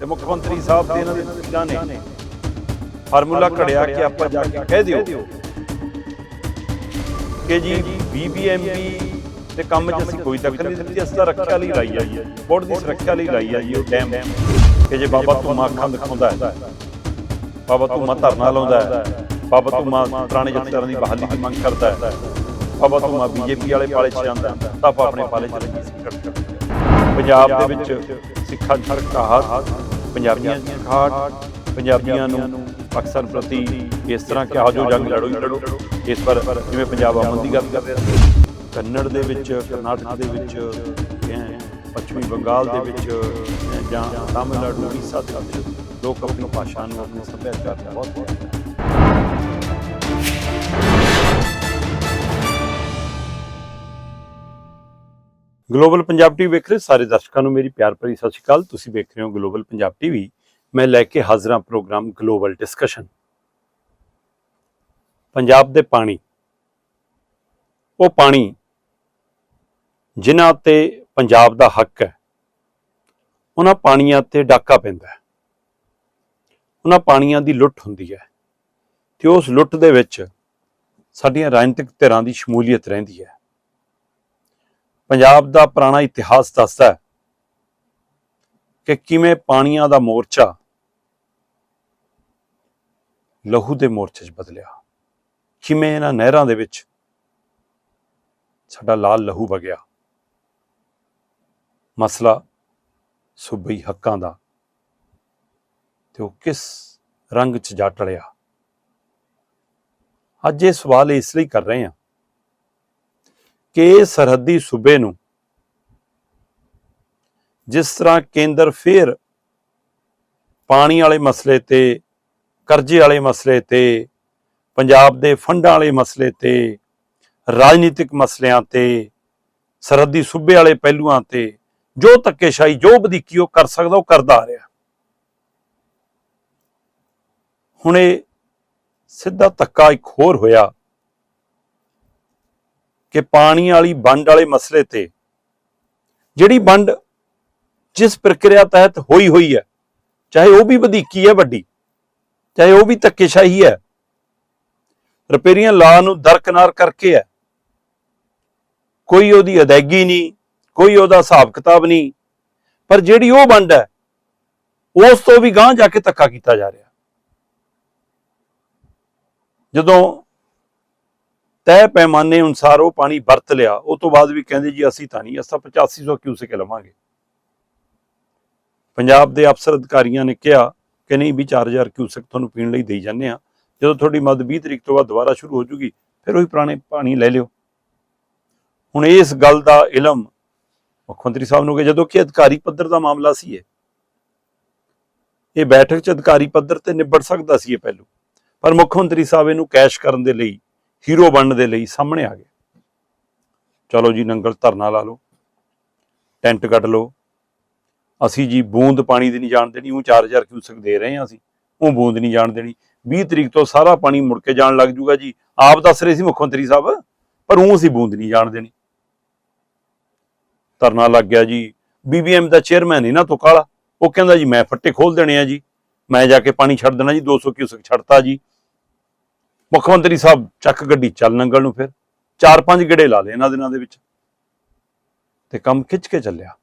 ਤੇ ਮੁੱਖ ਮੰਤਰੀ ਸਾਹਿਬ ਤੇ ਇਹਨਾਂ ਦੇ ਵਕੀਲਾਂ ਨੇ ਫਾਰਮੂਲਾ ਘੜਿਆ ਕਿ ਆਪਾਂ ਜਾ ਕੇ ਕਹਿ ਦਿਓ ਕਿ ਜੀ ਬੀਬੀਐਮਬੀ ਦੇ ਕੰਮ 'ਚ ਅਸੀਂ ਕੋਈ ਦਖਲ ਨਹੀਂ ਦਿੱਤੀ ਅਸੀਂ ਤਾਂ ਰੱਖਿਆ ਲਈ ਲਾਈ ਆ ਜੀ। ਬੋਰਡ ਦੀ ਸੁਰੱਖਿਆ ਲਈ ਲਾਈ ਆ ਜੀ ਉਹ ਡੈਮ ਕਿ ਜੇ ਬਾਬਾ ਧੂਮਾ ਅੱਖਾਂ ਦਿਖਾਉਂਦਾ ਹੈ ਬਾਬਾ ਧੂਮਾ ਧਰਨਾ ਲਾਉਂਦਾ ਹੈ। ਬਾਬਾ ਧੂਮਾ ਪੁਰਾਣੇ ਜਥੇਦਾਰਾਂ ਦੀ ਬਹਾਲੀ ਦੀ ਮੰਗ ਕਰਦਾ ਹੈ। ਬਾਬਾ ਧੂਮਾ ਬੀਜੇਪੀ ਵਾਲੇ ਪਾਲੇ 'ਚ ਜਾਂਦਾ ਤਾਂ ਆਪਾਂ ਆਪਣੇ ਪਾਲੇ 'ਚ ਲੱਗੀ ਸੀ। ਪੰਜਾਬ ਦੇ ਵਿੱਚ ਸਿੱਖਾਂ ਦੀ ਹਰਕਾਹਤ ਪੰਜਾਬੀਆਂ ਦੀ ਖਾਟ, ਪੰਜਾਬੀਆਂ ਨੂੰ ਪਾਕਿਸਤਾਨ ਪ੍ਰਤੀ ਇਸ ਤਰ੍ਹਾਂ ਕਿਹਾ ਜੋ ਜੰਗ ਲੜੋ ਹੀ ਲੜੋ। ਇਸ ਪਰ ਜਿਵੇਂ ਪੰਜਾਬ ਅਮਨ ਦੀ ਗੱਲ ਕਰਦੇ ਰਿਹਾ ਕੰਨੜ ਦੇ ਵਿੱਚ, ਕਰਨਾਟਕ ਦੇ ਵਿੱਚ ਪੱਛਮੀ ਬੰਗਾਲ ਦੇ ਵਿੱਚ, ਜਾਂ ਤਾਮਿਲਨਾਡੂ ਉੜੀਸਾ ਦੇ ਵਿੱਚ ਲੋਕ ਆਪਣੀ ਭਾਸ਼ਾ ਨੂੰ ਆਪਣੇ ਸੱਭਿਆਚਾਰ ਨੂੰ ਬਹੁਤ ਪਿਆਰ ਕਰਦੇ ਗਲੋਬਲ ਪੰਜਾਬ ਟੀਵੀ ਵੇਖ ਰਹੇ ਸਾਰੇ ਦਰਸ਼ਕਾਂ ਨੂੰ ਮੇਰੀ ਪਿਆਰ ਭਰੀ ਸਤਿ ਸ਼੍ਰੀ ਅਕਾਲ। ਤੁਸੀਂ ਵੇਖ ਰਹੇ ਹੋ ਗਲੋਬਲ ਪੰਜਾਬ ਟੀਵੀ। ਮੈਂ ਲੈ ਕੇ ਹਾਜ਼ਰ ਹਾਂ ਪ੍ਰੋਗਰਾਮ ਗਲੋਬਲ ਡਿਸਕਸ਼ਨ ਪੰਜਾਬ ਦੇ ਪਾਣੀ। ਉਹ ਪਾਣੀ ਜਿਨ੍ਹਾਂ ਤੇ ਪੰਜਾਬ ਦਾ ਹੱਕ ਹੈ, ਉਹਨਾਂ ਪਾਣੀਆਂ ਤੇ ਡਾਕਾ ਪੈਂਦਾ ਹੈ। ਉਹਨਾਂ ਪਾਣੀਆਂ ਦੀ ਲੁੱਟ ਹੁੰਦੀ ਹੈ ਤੇ ਉਸ ਲੁੱਟ ਦੇ ਵਿੱਚ ਸਾਡੀਆਂ ਰਾਜਨੀਤਿਕ ਧਿਰਾਂ ਦੀ ਸ਼ਮੂਲੀਅਤ ਰਹਿੰਦੀ ਹੈ। ਪੰਜਾਬ ਦਾ ਪੁਰਾਣਾ ਇਤਿਹਾਸ ਦੱਸਦਾ ਹੈ ਕਿ ਕਿਵੇਂ ਪਾਣੀਆਂ ਦਾ ਮੋਰਚਾ ਲਹੂ ਦੇ ਮੋਰਚੇ 'ਚ ਬਦਲਿਆ, ਕਿਵੇਂ ਇਹਨਾਂ ਨਹਿਰਾਂ ਦੇ ਵਿੱਚ ਸਾਡਾ ਲਾਲ ਲਹੂ ਵਗਿਆ। ਮਸਲਾ ਸੂਬਈ ਹੱਕਾਂ ਦਾ ਤੇ ਉਹ ਕਿਸ ਰੰਗ 'ਚ ਜਾ ਟਲਿਆ ਅੱਜ ਇਹ ਸਵਾਲ ਇਸ ਲਈ ਕਰ ਰਹੇ ਹਾਂ ਕਿ ਸਰਹੱਦੀ ਸੂਬੇ ਨੂੰ। ਜਿਸ ਤਰ੍ਹਾਂ ਕੇਂਦਰ ਫੇਰ ਪਾਣੀ ਵਾਲੇ ਮਸਲੇ ਤੇ, ਕਰਜ਼ੇ ਵਾਲੇ ਮਸਲੇ ਤੇ, ਪੰਜਾਬ ਦੇ ਫੰਡਾਂ ਵਾਲੇ ਮਸਲੇ ਤੇ, ਰਾਜਨੀਤਿਕ ਮਸਲਿਆਂ ਤੇ, ਸਰਹੱਦੀ ਸੂਬੇ ਵਾਲੇ ਪਹਿਲੂਆਂ ਤੇ, ਜੋ ਧੱਕੇਸ਼ਾਹੀ ਜੋ ਵਧੀਕੀ ਉਹ ਕਰ ਸਕਦਾ, ਉਹ ਕਰਦਾ ਆ ਰਿਹਾ। ਹੁਣ ਇਹ ਸਿੱਧਾ ਧੱਕਾ ਇੱਕ ਹੋਰ ਹੋਇਆ। ਕਿ ਪਾਣੀ ਵਾਲੀ ਵੰਡ ਵਾਲੇ ਮਸਲੇ ਤੇ ਜਿਹੜੀ ਵੰਡ ਜਿਸ ਪ੍ਰਕਿਰਿਆ ਤਹਿਤ ਹੋਈ ਹੋਈ ਹੈ, ਚਾਹੇ ਉਹ ਵੀ ਵਧੀਕੀ ਹੈ ਵੱਡੀ, ਚਾਹੇ ਉਹ ਵੀ ਧੱਕੇਸ਼ਾਹੀ ਹੈ ਰਿਪੇਰੀਅਨ ਲਾ ਨੂੰ ਦਰਕਨਾਰ ਕਰਕੇ ਹੈ, ਕੋਈ ਉਹਦੀ ਅਦਾਇਗੀ ਨਹੀਂ, ਕੋਈ ਉਹਦਾ ਹਿਸਾਬ ਕਿਤਾਬ ਨਹੀਂ, ਪਰ ਜਿਹੜੀ ਉਹ ਵੰਡ ਹੈ, ਉਸ ਤੋਂ ਵੀ ਗਾਂਹ ਜਾ ਕੇ ਧੱਕਾ ਕੀਤਾ ਜਾ ਰਿਹਾ। ਜਦੋਂ ਤੈ ਪੈਮਾਨੇ ਅਨੁਸਾਰ ਉਹ ਪਾਣੀ ਵਰਤ ਲਿਆ। ਉਹ ਤੋਂ ਬਾਅਦ ਵੀ ਕਹਿੰਦੇ ਜੀ, ਅਸੀਂ ਤਾਂ ਨਹੀਂ, ਅਸਾਂ 8500 ਕਿਊਸਿਕ ਲਵਾਂਗੇ। ਪੰਜਾਬ ਦੇ ਅਫਸਰ ਅਧਿਕਾਰੀਆਂ ਨੇ ਕਿਹਾ ਕਿ ਨਹੀਂ ਵੀ 4000 ਕਿਊਸਿਕ ਤੁਹਾਨੂੰ ਪੀਣ ਲਈ ਦੇਈ ਜਾਂਦੇ ਆ ਜਦੋਂ ਤੁਹਾਡੀ ਮਦ 20 ਤਰੀਕ ਤੋਂ ਬਾਅਦ ਦੁਬਾਰਾ ਸ਼ੁਰੂ ਹੋ ਜੂਗੀ, ਫਿਰ ਉਹੀ ਪੁਰਾਣੇ ਪਾਣੀ ਲੈ ਲਿਓ। ਹੁਣ ਇਸ ਗੱਲ ਦਾ ਇਲਮ ਮੁੱਖ ਮੰਤਰੀ ਸਾਹਿਬ ਨੂੰ ਕਿ ਜਦੋਂ ਕਿ ਅਧਿਕਾਰੀ ਪੱਧਰ ਦਾ ਮਾਮਲਾ ਸੀ ਇਹ। ਇਹ ਬੈਠਕ 'ਚ ਅਧਿਕਾਰੀ ਪੱਧਰ ਤੇ ਨਿਬੜ ਸਕਦਾ ਸੀ ਇਹ ਪਹਿਲੂ। ਪਰ ਮੁੱਖ ਮੰਤਰੀ ਸਾਹਿਬ ਇਹਨੂੰ ਕੈਸ਼ ਕਰਨ ਦੇ ਲਈ ਹੀਰੋ ਬਣਨ ਦੇ ਲਈ ਸਾਹਮਣੇ ਆ ਗਏ। ਚਲੋ ਜੀ, ਨੰਗਲ ਧਰਨਾ ਲਾ ਲਓ, ਟੈਂਟ ਕੱਢ ਲਓ। ਅਸੀਂ ਜੀ ਬੂੰਦ ਪਾਣੀ ਦੀ ਨਹੀਂ ਜਾਣ ਦੇਣੀ, ਉਹ 4000 ਕਿਊਸਕ ਦੇ ਰਹੇ ਹਾਂ ਅਸੀਂ, ਉਹ ਬੂੰਦ ਨਹੀਂ ਜਾਣ ਦੇਣੀ। 20 ਤਰੀਕ ਤੋਂ ਸਾਰਾ ਪਾਣੀ ਮੁੜ ਕੇ ਜਾਣ ਲੱਗ ਜੂਗਾ ਜੀ। ਆਪ ਦੱਸ ਰਹੇ ਸੀ ਮੁੱਖ ਮੰਤਰੀ ਸਾਹਿਬ, ਪਰ ਉਹ ਅਸੀਂ ਬੂੰਦ ਨਹੀਂ ਜਾਣ ਦੇਣੀ। ਧਰਨਾ ਲੱਗ ਗਿਆ ਜੀ। ਬੀਬੀਐਮ ਦਾ ਚੇਅਰਮੈਨ ਇਹਨਾਂ ਤੋਂ ਕਾਲਾ ਉਹ ਕਹਿੰਦਾ ਜੀ, ਮੈਂ ਫੱਟੇ ਖੋਲ ਦੇਣੇ ਆ ਜੀ। ਮੈਂ ਜਾ ਕੇ ਪਾਣੀ ਛੱਡ ਦੇਣਾ ਜੀ 200 ਕਿਊਸਕ ਛੱਡਤਾ ਜੀ। ਮੁੱਖ ਮੰਤਰੀ ਸਾਹਿਬ ਚੱਕ ਗੱਡੀ ਚੱਲ ਨੰਗਲ ਨੂੰ ਫਿਰ। ਚਾਰ ਪੰਜ ਗੇੜੇ ਲਾ ਲਏ ਇਹਨਾਂ ਦਿਨਾਂ ਦੇ ਵਿੱਚ। ਤੇ ਕੰਮ ਖਿੱਚ ਕੇ ਚੱਲਿਆ।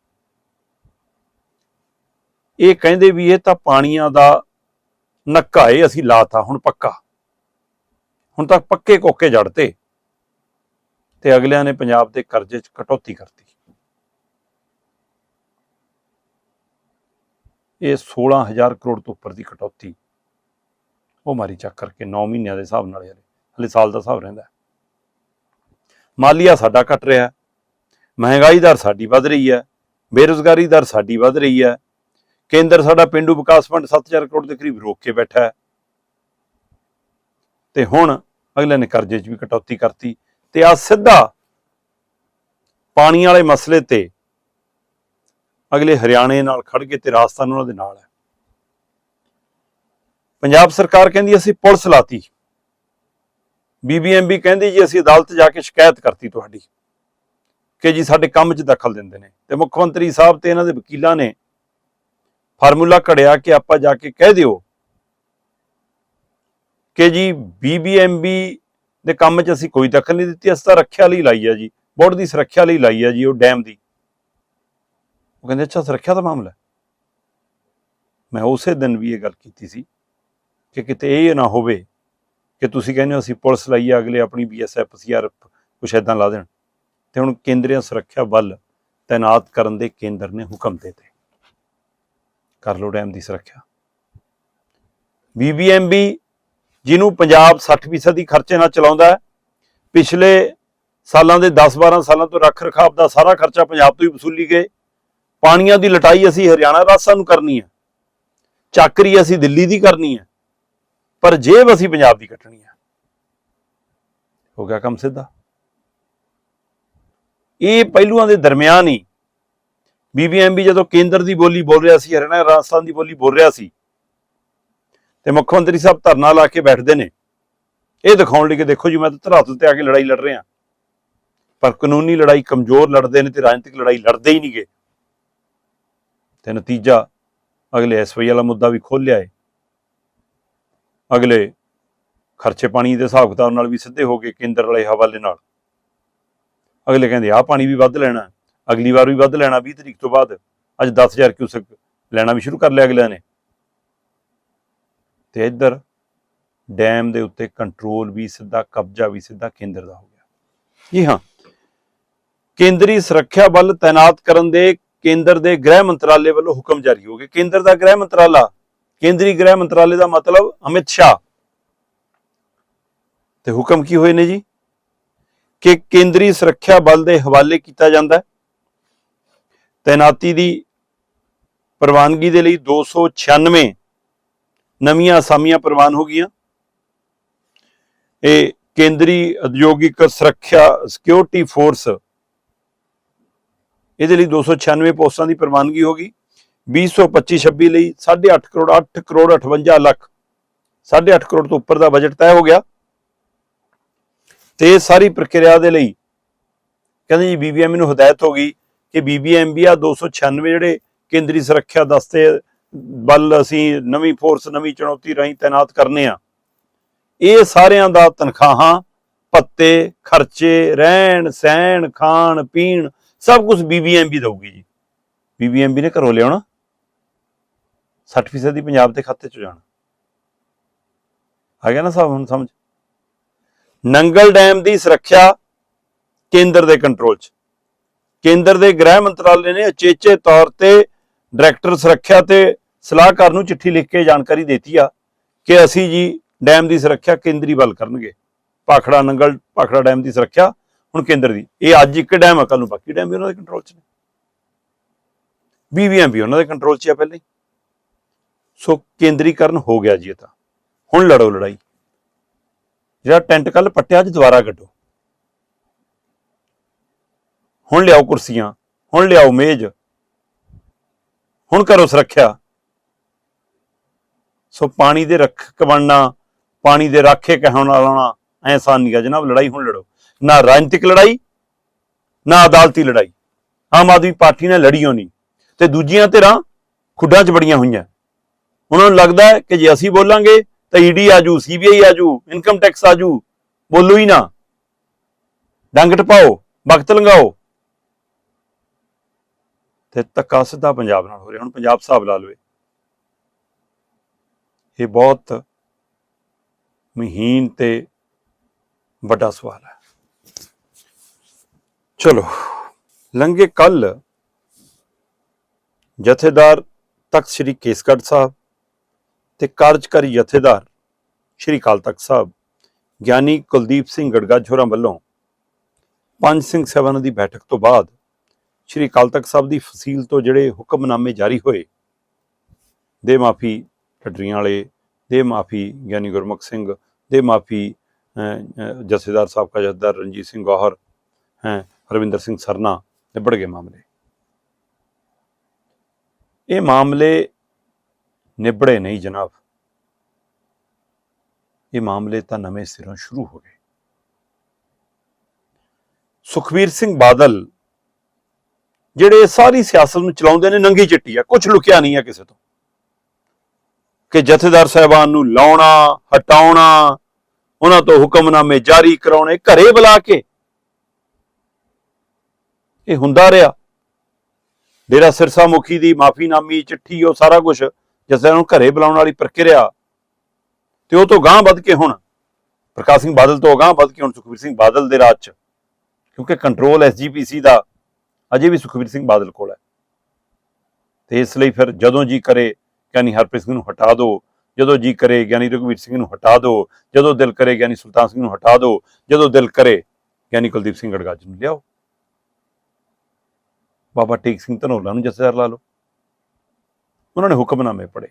ਇਹ ਕਹਿੰਦੇ ਵੀ ਇਹ ਤਾਂ ਪਾਣੀਆਂ ਦਾ ਨੱਕਾ ਏ, ਅਸੀਂ ਲਾਤਾ ਹੁਣ ਪੱਕਾ। ਹੁਣ ਤੱਕ ਪੱਕੇ ਕੋਕੇ ਜੜਤੇ। ਤੇ ਅਗਲਿਆਂ ਨੇ ਪੰਜਾਬ ਦੇ ਕਰਜ਼ੇ 'ਚ ਕਟੌਤੀ ਕਰਤੀ। ਇਹ 16000 ਕਰੋੜ ਤੋਂ ਉੱਪਰ ਦੀ ਕਟੌਤੀ। ਉਹ ਮਾਰੀ ਚੱਕ ਕਰਕੇ 9 ਮਹੀਨਿਆਂ ਦੇ ਹਿਸਾਬ ਨਾਲ ਹਲੇ ਹਲੇ ਸਾਲ ਦਾ ਹਿਸਾਬ ਰਹਿੰਦਾ ਮਾਲੀਆ ਸਾਡਾ ਘਟ ਰਿਹਾ ਮਹਿੰਗਾਈ ਦਰ ਸਾਡੀ ਵੱਧ ਰਹੀ ਹੈ, ਬੇਰੁਜ਼ਗਾਰੀ ਦਰ ਸਾਡੀ ਵੱਧ ਰਹੀ ਹੈ, ਕੇਂਦਰ ਸਾਡਾ ਪਿੰਡੂ ਵਿਕਾਸ ਫੰਡ 7000 ਕਰੋੜ ਦੇ ਕਰੀਬ ਰੋਕ ਕੇ ਬੈਠਾ ਹੈ। ਤੇ ਹੁਣ ਅਗਲੇ ਨੇ ਕਰਜ਼ੇ 'ਚ ਵੀ ਕਟੌਤੀ ਕਰਤੀ ਤੇ ਆ ਸਿੱਧਾ ਪਾਣੀ ਵਾਲੇ ਮਸਲੇ ਤੇ ਅਗਲੇ ਹਰਿਆਣੇ ਨਾਲ ਖੜ ਕੇ ਤੇ ਰਾਜਸਥਾਨ ਉਹਨਾਂ ਦੇ ਨਾਲ ਹੈ। ਪੰਜਾਬ ਸਰਕਾਰ ਕਹਿੰਦੀ ਅਸੀਂ ਪੁਲਿਸ ਲਾਤੀ। ਬੀਬੀਐਮਬੀ ਕਹਿੰਦੀ ਜੀ, ਅਸੀਂ ਅਦਾਲਤ ਜਾ ਕੇ ਸ਼ਿਕਾਇਤ ਕਰਤੀ ਤੁਹਾਡੀ ਕਿ ਜੀ ਸਾਡੇ ਕੰਮ 'ਚ ਦਖਲ ਦਿੰਦੇ ਨੇ। ਤੇ ਮੁੱਖ ਮੰਤਰੀ ਸਾਹਿਬ ਤੇ ਇਹਨਾਂ ਦੇ ਵਕੀਲਾਂ ਨੇ ਫਾਰਮੂਲਾ ਘੜਿਆ ਕਿ ਆਪਾਂ ਜਾ ਕੇ ਕਹਿ ਦਿਓ ਕਿ ਜੀ ਬੀਬੀਐਮਬੀ ਦੇ ਕੰਮ 'ਚ ਅਸੀਂ ਕੋਈ ਦਖਲ ਨਹੀਂ ਦਿੱਤੀ, ਅਸੀਂ ਤਾਂ ਰੱਖਿਆ ਲਈ ਲਾਈ ਆ ਜੀ। ਬੋਰਡ ਦੀ ਸੁਰੱਖਿਆ ਲਈ ਲਾਈ ਆ ਜੀ, ਉਹ ਡੈਮ ਦੀ। ਉਹ ਕਹਿੰਦੇ, ਅੱਛਾ, ਸੁਰੱਖਿਆ ਦਾ ਮਾਮਲਾ ਮੈਂ ਉਸੇ ਦਿਨ ਵੀ ਇਹ ਗੱਲ ਕੀਤੀ ਸੀ। ਕਿ ਕਿਤੇ ਇਹ ਨਾ ਹੋਵੇ ਕਿ ਤੁਸੀਂ ਕਹਿੰਦੇ ਹੋ ਅਸੀਂ ਪੁਲਿਸ ਲਾਈ ਆ, ਅਗਲੇ ਆਪਣੀ ਬੀਐਸਐਫ ਸੀਆਰਐਫ ਕੁਛ ਏਦਾਂ ਲਾ ਦੇਣ। ਤੇ ਹੁਣ ਕੇਂਦਰੀ ਸੁਰੱਖਿਆ ਬਲ ਤਾਇਨਾਤ ਕਰਨ ਦੇ ਕੇਂਦਰ ਨੇ ਹੁਕਮ ਦਿੱਤੇ। ਕਰ ਲਓ ਡੈਮ ਦੀ ਸੁਰੱਖਿਆ। ਬੀਬੀਐਮਬੀ ਜਿਹਨੂੰ ਪੰਜਾਬ 60% ਦੀ ਖਰਚੇ ਨਾਲ ਚਲਾਉਂਦਾ ਹੈ, ਪਿਛਲੇ ਸਾਲਾਂ ਦੇ 10-12 ਸਾਲਾਂ ਤੋਂ ਰੱਖ ਰਖਾਵ ਦਾ ਸਾਰਾ ਖਰਚਾ ਪੰਜਾਬ ਤੋਂ ਹੀ ਵਸੂਲੀ ਗਏ। ਪਾਣੀਆਂ ਦੀ ਲਟਾਈ ਅਸੀਂ ਹਰਿਆਣਾ ਰਾਜਸਥਾਨ ਨੂੰ ਕਰਨੀ ਹੈ। ਚਾਕਰੀ ਅਸੀਂ ਦਿੱਲੀ ਦੀ ਕਰਨੀ ਹੈ। ਪਰ ਜੇਬ ਅਸੀਂ ਪੰਜਾਬ ਦੀ ਕੱਟਣੀ ਹੈ ਹੋ ਗਿਆ ਕੰਮ ਸਿੱਧਾ। ਇਹ ਪਹਿਲੂਆਂ ਦੇ ਦਰਮਿਆਨ ਹੀ ਬੀਬੀਐਮਬੀ ਜਦੋਂ ਕੇਂਦਰ ਦੀ ਬੋਲੀ ਬੋਲ ਰਿਹਾ ਸੀ, ਹਰਿਆਣਾ ਰਾਜਸਥਾਨ ਦੀ ਬੋਲੀ ਬੋਲ ਰਿਹਾ ਸੀ, ਤੇ ਮੁੱਖ ਮੰਤਰੀ ਸਾਹਿਬ ਧਰਨਾ ਲਾ ਕੇ ਬੈਠਦੇ ਨੇ। ਇਹ ਦਿਖਾਉਣ ਲਈ ਕਿ ਦੇਖੋ ਜੀ, ਮੈਂ ਤਾਂ ਧਰਾਤਲ ਤੇ ਆ ਕੇ ਲੜਾਈ ਲੜ ਰਿਹਾ। ਪਰ ਕਾਨੂੰਨੀ ਲੜਾਈ ਕਮਜ਼ੋਰ ਲੜਦੇ ਨੇ ਤੇ ਰਾਜਨੀਤਿਕ ਲੜਾਈ ਲੜਦੇ ਹੀ ਨਹੀਂਗੇ। ਤੇ ਨਤੀਜਾ ਅਗਲੇ ਐਸਵਾਈ ਵਾਲਾ ਮੁੱਦਾ ਵੀ ਖੋਲਿਆ ਏ। ਅਗਲੇ ਖਰਚੇ ਪਾਣੀ ਦੇ ਹਿਸਾਬ ਕਿਤਾਬ ਨਾਲ ਵੀ ਸਿੱਧੇ ਹੋ ਗਏ ਕੇਂਦਰ ਵਾਲੇ ਹਵਾਲੇ ਨਾਲ। ਅਗਲੇ ਕਹਿੰਦੇ ਆ ਪਾਣੀ ਵੀ ਵੱਧ ਲੈਣਾ, ਅਗਲੀ ਵਾਰ ਵੀ ਵੱਧ ਲੈਣਾ 20 ਤਰੀਕ ਤੋਂ ਬਾਅਦ। ਅੱਜ 10000 ਕਿਊਸਕ ਲੈਣਾ ਵੀ ਸ਼ੁਰੂ ਕਰ ਲਿਆ ਅਗਲਿਆਂ ਨੇ। ਤੇ ਇੱਧਰ ਡੈਮ ਦੇ ਉੱਤੇ ਕੰਟਰੋਲ ਵੀ ਸਿੱਧਾ, ਕਬਜ਼ਾ ਵੀ ਸਿੱਧਾ ਕੇਂਦਰ ਦਾ ਹੋ ਗਿਆ। ਜੀ ਹਾਂ, ਕੇਂਦਰੀ ਸੁਰੱਖਿਆ ਬਲ ਤਾਇਨਾਤ ਕਰਨ ਦੇ ਕੇਂਦਰ ਦੇ ਗ੍ਰਹਿ ਮੰਤਰਾਲੇ ਵੱਲੋਂ ਹੁਕਮ ਜਾਰੀ ਹੋ ਗਏ ਕੇਂਦਰ ਦਾ ਗ੍ਰਹਿ ਮੰਤਰਾਲਾ ਕੇਂਦਰੀ ਗ੍ਰਹਿ ਮੰਤਰਾਲੇ ਦਾ ਮਤਲਬ ਅਮਿਤ ਸ਼ਾਹ। ਤੇ ਹੁਕਮ ਕੀ ਹੋਏ ਨੇ ਜੀ? ਕਿ ਕੇਂਦਰੀ ਸੁਰੱਖਿਆ ਬਲ ਦੇ ਹਵਾਲੇ ਕੀਤਾ ਜਾਂਦਾ ਹੈ। ਤੈਨਾਤੀ ਦੀ ਪ੍ਰਵਾਨਗੀ ਦੇ ਲਈ 296 ਨਵੀਆਂ ਅਸਾਮੀਆਂ ਪ੍ਰਵਾਨ ਹੋ ਗਈਆਂ। ਇਹ ਕੇਂਦਰੀ ਉਦਯੋਗਿਕ ਸੁਰੱਖਿਆ ਸਿਕਿਉਰਿਟੀ ਫੋਰਸ ਇਹਦੇ ਲਈ 296 ਪੋਸਟਾਂ ਦੀ ਪ੍ਰਵਾਨਗੀ ਹੋ ਗਈ। 2025-26 ਲਈ 8.5 ਕਰੋੜ 8 ਕਰੋੜ 58 ਲੱਖ 8.5 ਕਰੋੜ ਤੋਂ ਉੱਪਰ ਦਾ ਬਜਟ ਤੈਅ ਹੋ ਗਿਆ। ਤੇ ਇਹ ਸਾਰੀ ਪ੍ਰਕਿਰਿਆ ਦੇ ਲਈ ਕਹਿੰਦੇ ਜੀ ਬੀਬੀਐਮ ਨੂੰ ਹਦਾਇਤ ਹੋ ਗਈ ਕਿ ਬੀਬੀਐਮਬੀ ਆ 296 ਜਿਹੜੇ ਕੇਂਦਰੀ ਸੁਰੱਖਿਆ ਦਸਤੇ ਬਲ ਅਸੀਂ ਨਵੀਂ ਫੋਰਸ, ਨਵੀਂ ਚੁਣੌਤੀ ਰਾਹੀਂ ਤਾਇਨਾਤ ਕਰਨੇ ਆ। ਇਹ ਸਾਰਿਆਂ ਦਾ ਤਨਖਾਹਾਂ ਪੱਤੇ ਖਰਚੇ, ਰਹਿਣ, ਸਹਿਣ, ਖਾਣ, ਪੀਣ ਸਭ ਕੁਝ ਬੀਬੀਐਮਬੀ ਦਊਗੀ ਜੀ। ਬੀਬੀਐਮਬੀ ਨੇ ਘਰੋਂ ਲਿਆਉਣਾ। 60% ਦੀ ਪੰਜਾਬ ਦੇ ਖਾਤੇ 'ਚ ਜਾਣਾ। ਆ ਗਿਆ ਨਾ ਸਭ ਹੁਣ ਸਮਝ? ਨੰਗਲ ਡੈਮ ਦੀ ਸੁਰੱਖਿਆ ਕੇਂਦਰ ਦੇ ਕੰਟਰੋਲ 'ਚ। ਕੇਂਦਰ ਦੇ ਗ੍ਰਹਿ ਮੰਤਰਾਲੇ ਨੇ ਅਚੇਚੇ ਤੌਰ ਤੇ ਡਾਇਰੈਕਟਰ ਸੁਰੱਖਿਆ ਤੇ ਸਲਾਹਕਾਰ ਨੂੰ ਚਿੱਠੀ ਲਿਖ ਕੇ ਜਾਣਕਾਰੀ ਦਿੱਤੀ ਆ ਕਿ ਅਸੀਂ ਜੀ ਡੈਮ ਦੀ ਸੁਰੱਖਿਆ ਕੇਂਦਰੀ ਵੱਲ ਕਰਨਗੇ। ਪਾਖੜਾ ਨੰਗਲ, ਪਾਖੜਾ ਡੈਮ ਦੀ ਸੁਰੱਖਿਆ ਹੁਣ ਕੇਂਦਰ ਦੀ। ਇਹ ਅੱਜ ਇੱਕ ਡੈਮ ਆ ਕੱਲ ਨੂੰ ਬਾਕੀ ਡੈਮ ਵੀ ਉਹਨਾਂ ਦੇ ਕੰਟਰੋਲ 'ਚ ਨੇ। ਬੀਵੀਐਮ ਵੀ ਉਹਨਾਂ ਦੇ ਕੰਟਰੋਲ 'ਚ ਆ ਪਹਿਲੇ ਹੀ। ਸੋ ਕੇਂਦਰੀਕਰਨ ਹੋ ਗਿਆ ਜੀ ਇਹ ਤਾਂ। ਹੁਣ ਲੜੋ ਲੜਾਈ। ਜਿਹੜਾ ਟੈਂਟ ਕੱਲ ਪੱਟਿਆ, ਅੱਜ ਦੁਬਾਰਾ ਕੱਢੋ। ਹੁਣ ਲਿਆਓ ਕੁਰਸੀਆਂ, ਹੁਣ ਲਿਆਓ ਮੇਜ਼। ਹੁਣ ਕਰੋ ਸੁਰੱਖਿਆ। ਸੋ ਪਾਣੀ ਦੇ ਰੱਖਕ ਬਣਨਾ, ਪਾਣੀ ਦੇ ਰਾਖੇ ਕਹਿਣ ਵਾਲਾ ਐ ਨਹੀਂ ਗਾ ਜਨਾਬ, ਲੜਾਈ ਹੁਣ ਲੜੋ। ਨਾ ਰਾਜਨੀਤਿਕ ਲੜਾਈ, ਨਾ ਅਦਾਲਤੀ ਲੜਾਈ। ਆਮ ਆਦਮੀ ਪਾਰਟੀ ਨੇ ਲੜੀ ਨਹੀਂ। ਤੇ ਦੂਜੀਆਂ ਧਿਰਾਂ ਖੁੱਡਾਂ 'ਚ ਬੜੀਆਂ ਹੋਈਆਂ। ਉਹਨਾਂ ਨੂੰ ਲੱਗਦਾ ਹੈ ਕਿ ਜੇ ਅਸੀਂ ਬੋਲਾਂਗੇ ਤਾਂ ਈਡੀ ਆਜੂ ਸੀਬੀਆਈ ਆਜੂ ਇਨਕਮ ਟੈਕਸ ਆਜੂ ਬੋਲੂ ਹੀ ਨਾ। ਡੰਗ ਟਪਾਓ, ਵਕਤ ਲੰਘਾਓ। ਤੇ ਧੱਕਾ ਸਿੱਧਾ ਪੰਜਾਬ ਨਾਲ ਹੋ ਰਿਹਾ। ਹੁਣ ਪੰਜਾਬ ਹਿਸਾਬ ਲਾ ਲਵੇ। ਇਹ ਬਹੁਤ ਮਹੀਨ ਤੇ ਵੱਡਾ ਸਵਾਲ ਹੈ। ਚਲੋ ਲੰਗੇ ਕੱਲ ਜਥੇਦਾਰ ਤਖਤ ਸ੍ਰੀ ਕੇਸਗੜ੍ਹ ਸਾਹਿਬ ਤੇ ਕਾਰਜਕਾਰੀ ਜਥੇਦਾਰ ਸ੍ਰੀ ਅਕਾਲ ਤਖਤ ਸਾਹਿਬ, ਗਿਆਨੀ ਕੁਲਦੀਪ ਸਿੰਘ ਗੜਗਾਝੋਰਾ ਵੱਲੋਂ ਪੰਜ ਸਿੰਘ ਸਾਹਿਬਾਨਾਂ ਦੀ ਬੈਠਕ ਤੋਂ ਬਾਅਦ ਸ੍ਰੀ ਅਕਾਲ ਤਖਤ ਸਾਹਿਬ ਦੀ ਫਸੀਲ ਤੋਂ ਜਿਹੜੇ ਹੁਕਮਨਾਮੇ ਜਾਰੀ ਹੋਏ, ਦੇ ਮਾਫੀ ਢੱਡਰੀਆਂ ਵਾਲੇ, ਦੇ ਮਾਫੀ ਗਿਆਨੀ ਗੁਰਮੁਖ ਸਿੰਘ, ਦੇ ਮਾਫੀ ਜਥੇਦਾਰ ਸਾਹਿਬ ਕਾ ਜਥੇਦਾਰ ਰਣਜੀਤ ਸਿੰਘ ਗੋਹਰ, ਹੈ ਹਰਵਿੰਦਰ ਸਿੰਘ ਸਰਨਾ, ਨਿਬੜ ਗਏ ਮਾਮਲੇ। ਇਹ ਮਾਮਲੇ ਨਿਬੜੇ ਨਹੀਂ ਜਨਾਬ। ਇਹ ਮਾਮਲੇ ਤਾਂ ਨਵੇਂ ਸਿਰੋਂ ਸ਼ੁਰੂ ਹੋ ਗਏ। ਸੁਖਵੀਰ ਸਿੰਘ ਬਾਦਲ ਜਿਹੜੇ ਸਾਰੀ ਸਿਆਸਤ ਨੂੰ ਚਲਾਉਂਦੇ ਨੇ, ਨੰਗੀ ਚਿੱਟੀ ਆ ਕੁਝ ਲੁਕਿਆ ਨਹੀਂ ਆ ਕਿਸੇ ਤੋਂ। ਕਿ ਜਥੇਦਾਰ ਸਾਹਿਬਾਨ ਨੂੰ ਲਾਉਣਾ, ਹਟਾਉਣਾ, ਉਹਨਾਂ ਤੋਂ ਹੁਕਮਨਾਮੇ ਜਾਰੀ ਕਰਾਉਣੇ, ਘਰੇ ਬੁਲਾ ਕੇ ਇਹ ਹੁੰਦਾ ਰਿਹਾ। ਡੇਰਾ ਸਿਰਸਾ ਮੁਖੀ ਦੀ ਮਾਫੀਨਾਮੀ, ਚਿੱਠੀ, ਉਹ ਸਾਰਾ ਕੁਝ ਜਥੇਦਾਰ ਨੂੰ ਘਰੇ ਬੁਲਾਉਣ ਵਾਲੀ ਪ੍ਰਕਿਰਿਆ, ਤੇ ਉਹ ਤੋਂ ਗਾਂਹ ਵੱਧ ਕੇ ਹੁਣ, ਪ੍ਰਕਾਸ਼ ਸਿੰਘ ਬਾਦਲ ਤੋਂ ਗਾਂਹ ਵੱਧ ਕੇ ਹੁਣ ਸੁਖਬੀਰ ਸਿੰਘ ਬਾਦਲ ਦੇ ਰਾਜ ਚ, ਕਿਉਂਕਿ ਕੰਟਰੋਲ ਐਸਜੀਪੀਸੀ ਦਾ ਅਜੇ ਵੀ ਸੁਖਬੀਰ ਸਿੰਘ ਬਾਦਲ ਕੋਲ ਹੈ। ਤੇ ਇਸ ਲਈ ਫਿਰ ਜਦੋਂ ਜੀ ਕਰੇ ਗਿਆਨੀ ਹਰਪ੍ਰੀਤ ਸਿੰਘ ਨੂੰ ਹਟਾ ਦਿਓ ਜਦੋਂ ਜੀ ਕਰੇ ਗਿਆਨੀ ਰਘਵੀਰ ਸਿੰਘ ਨੂੰ ਹਟਾ ਦਿਓ ਜਦੋਂ ਦਿਲ ਕਰੇ ਗਿਆਨੀ ਸੁਲਤਾਨ ਸਿੰਘ ਨੂੰ ਹਟਾ ਦਿਓ ਜਦੋਂ ਦਿਲ ਕਰੇ ਗਿਆਨੀ ਕੁਲਦੀਪ ਸਿੰਘ ਗੜਗਾਜ ਨੂੰ ਲਿਆਓ। ਬਾਬਾ ਟੇਕ ਸਿੰਘ ਧਨੋਲਾ ਨੂੰ ਜਥੇਦਾਰ ਲਾ ਲਓ। ਉਹਨਾਂ ਨੇ ਹੁਕਮਨਾਮੇ ਪੜੇ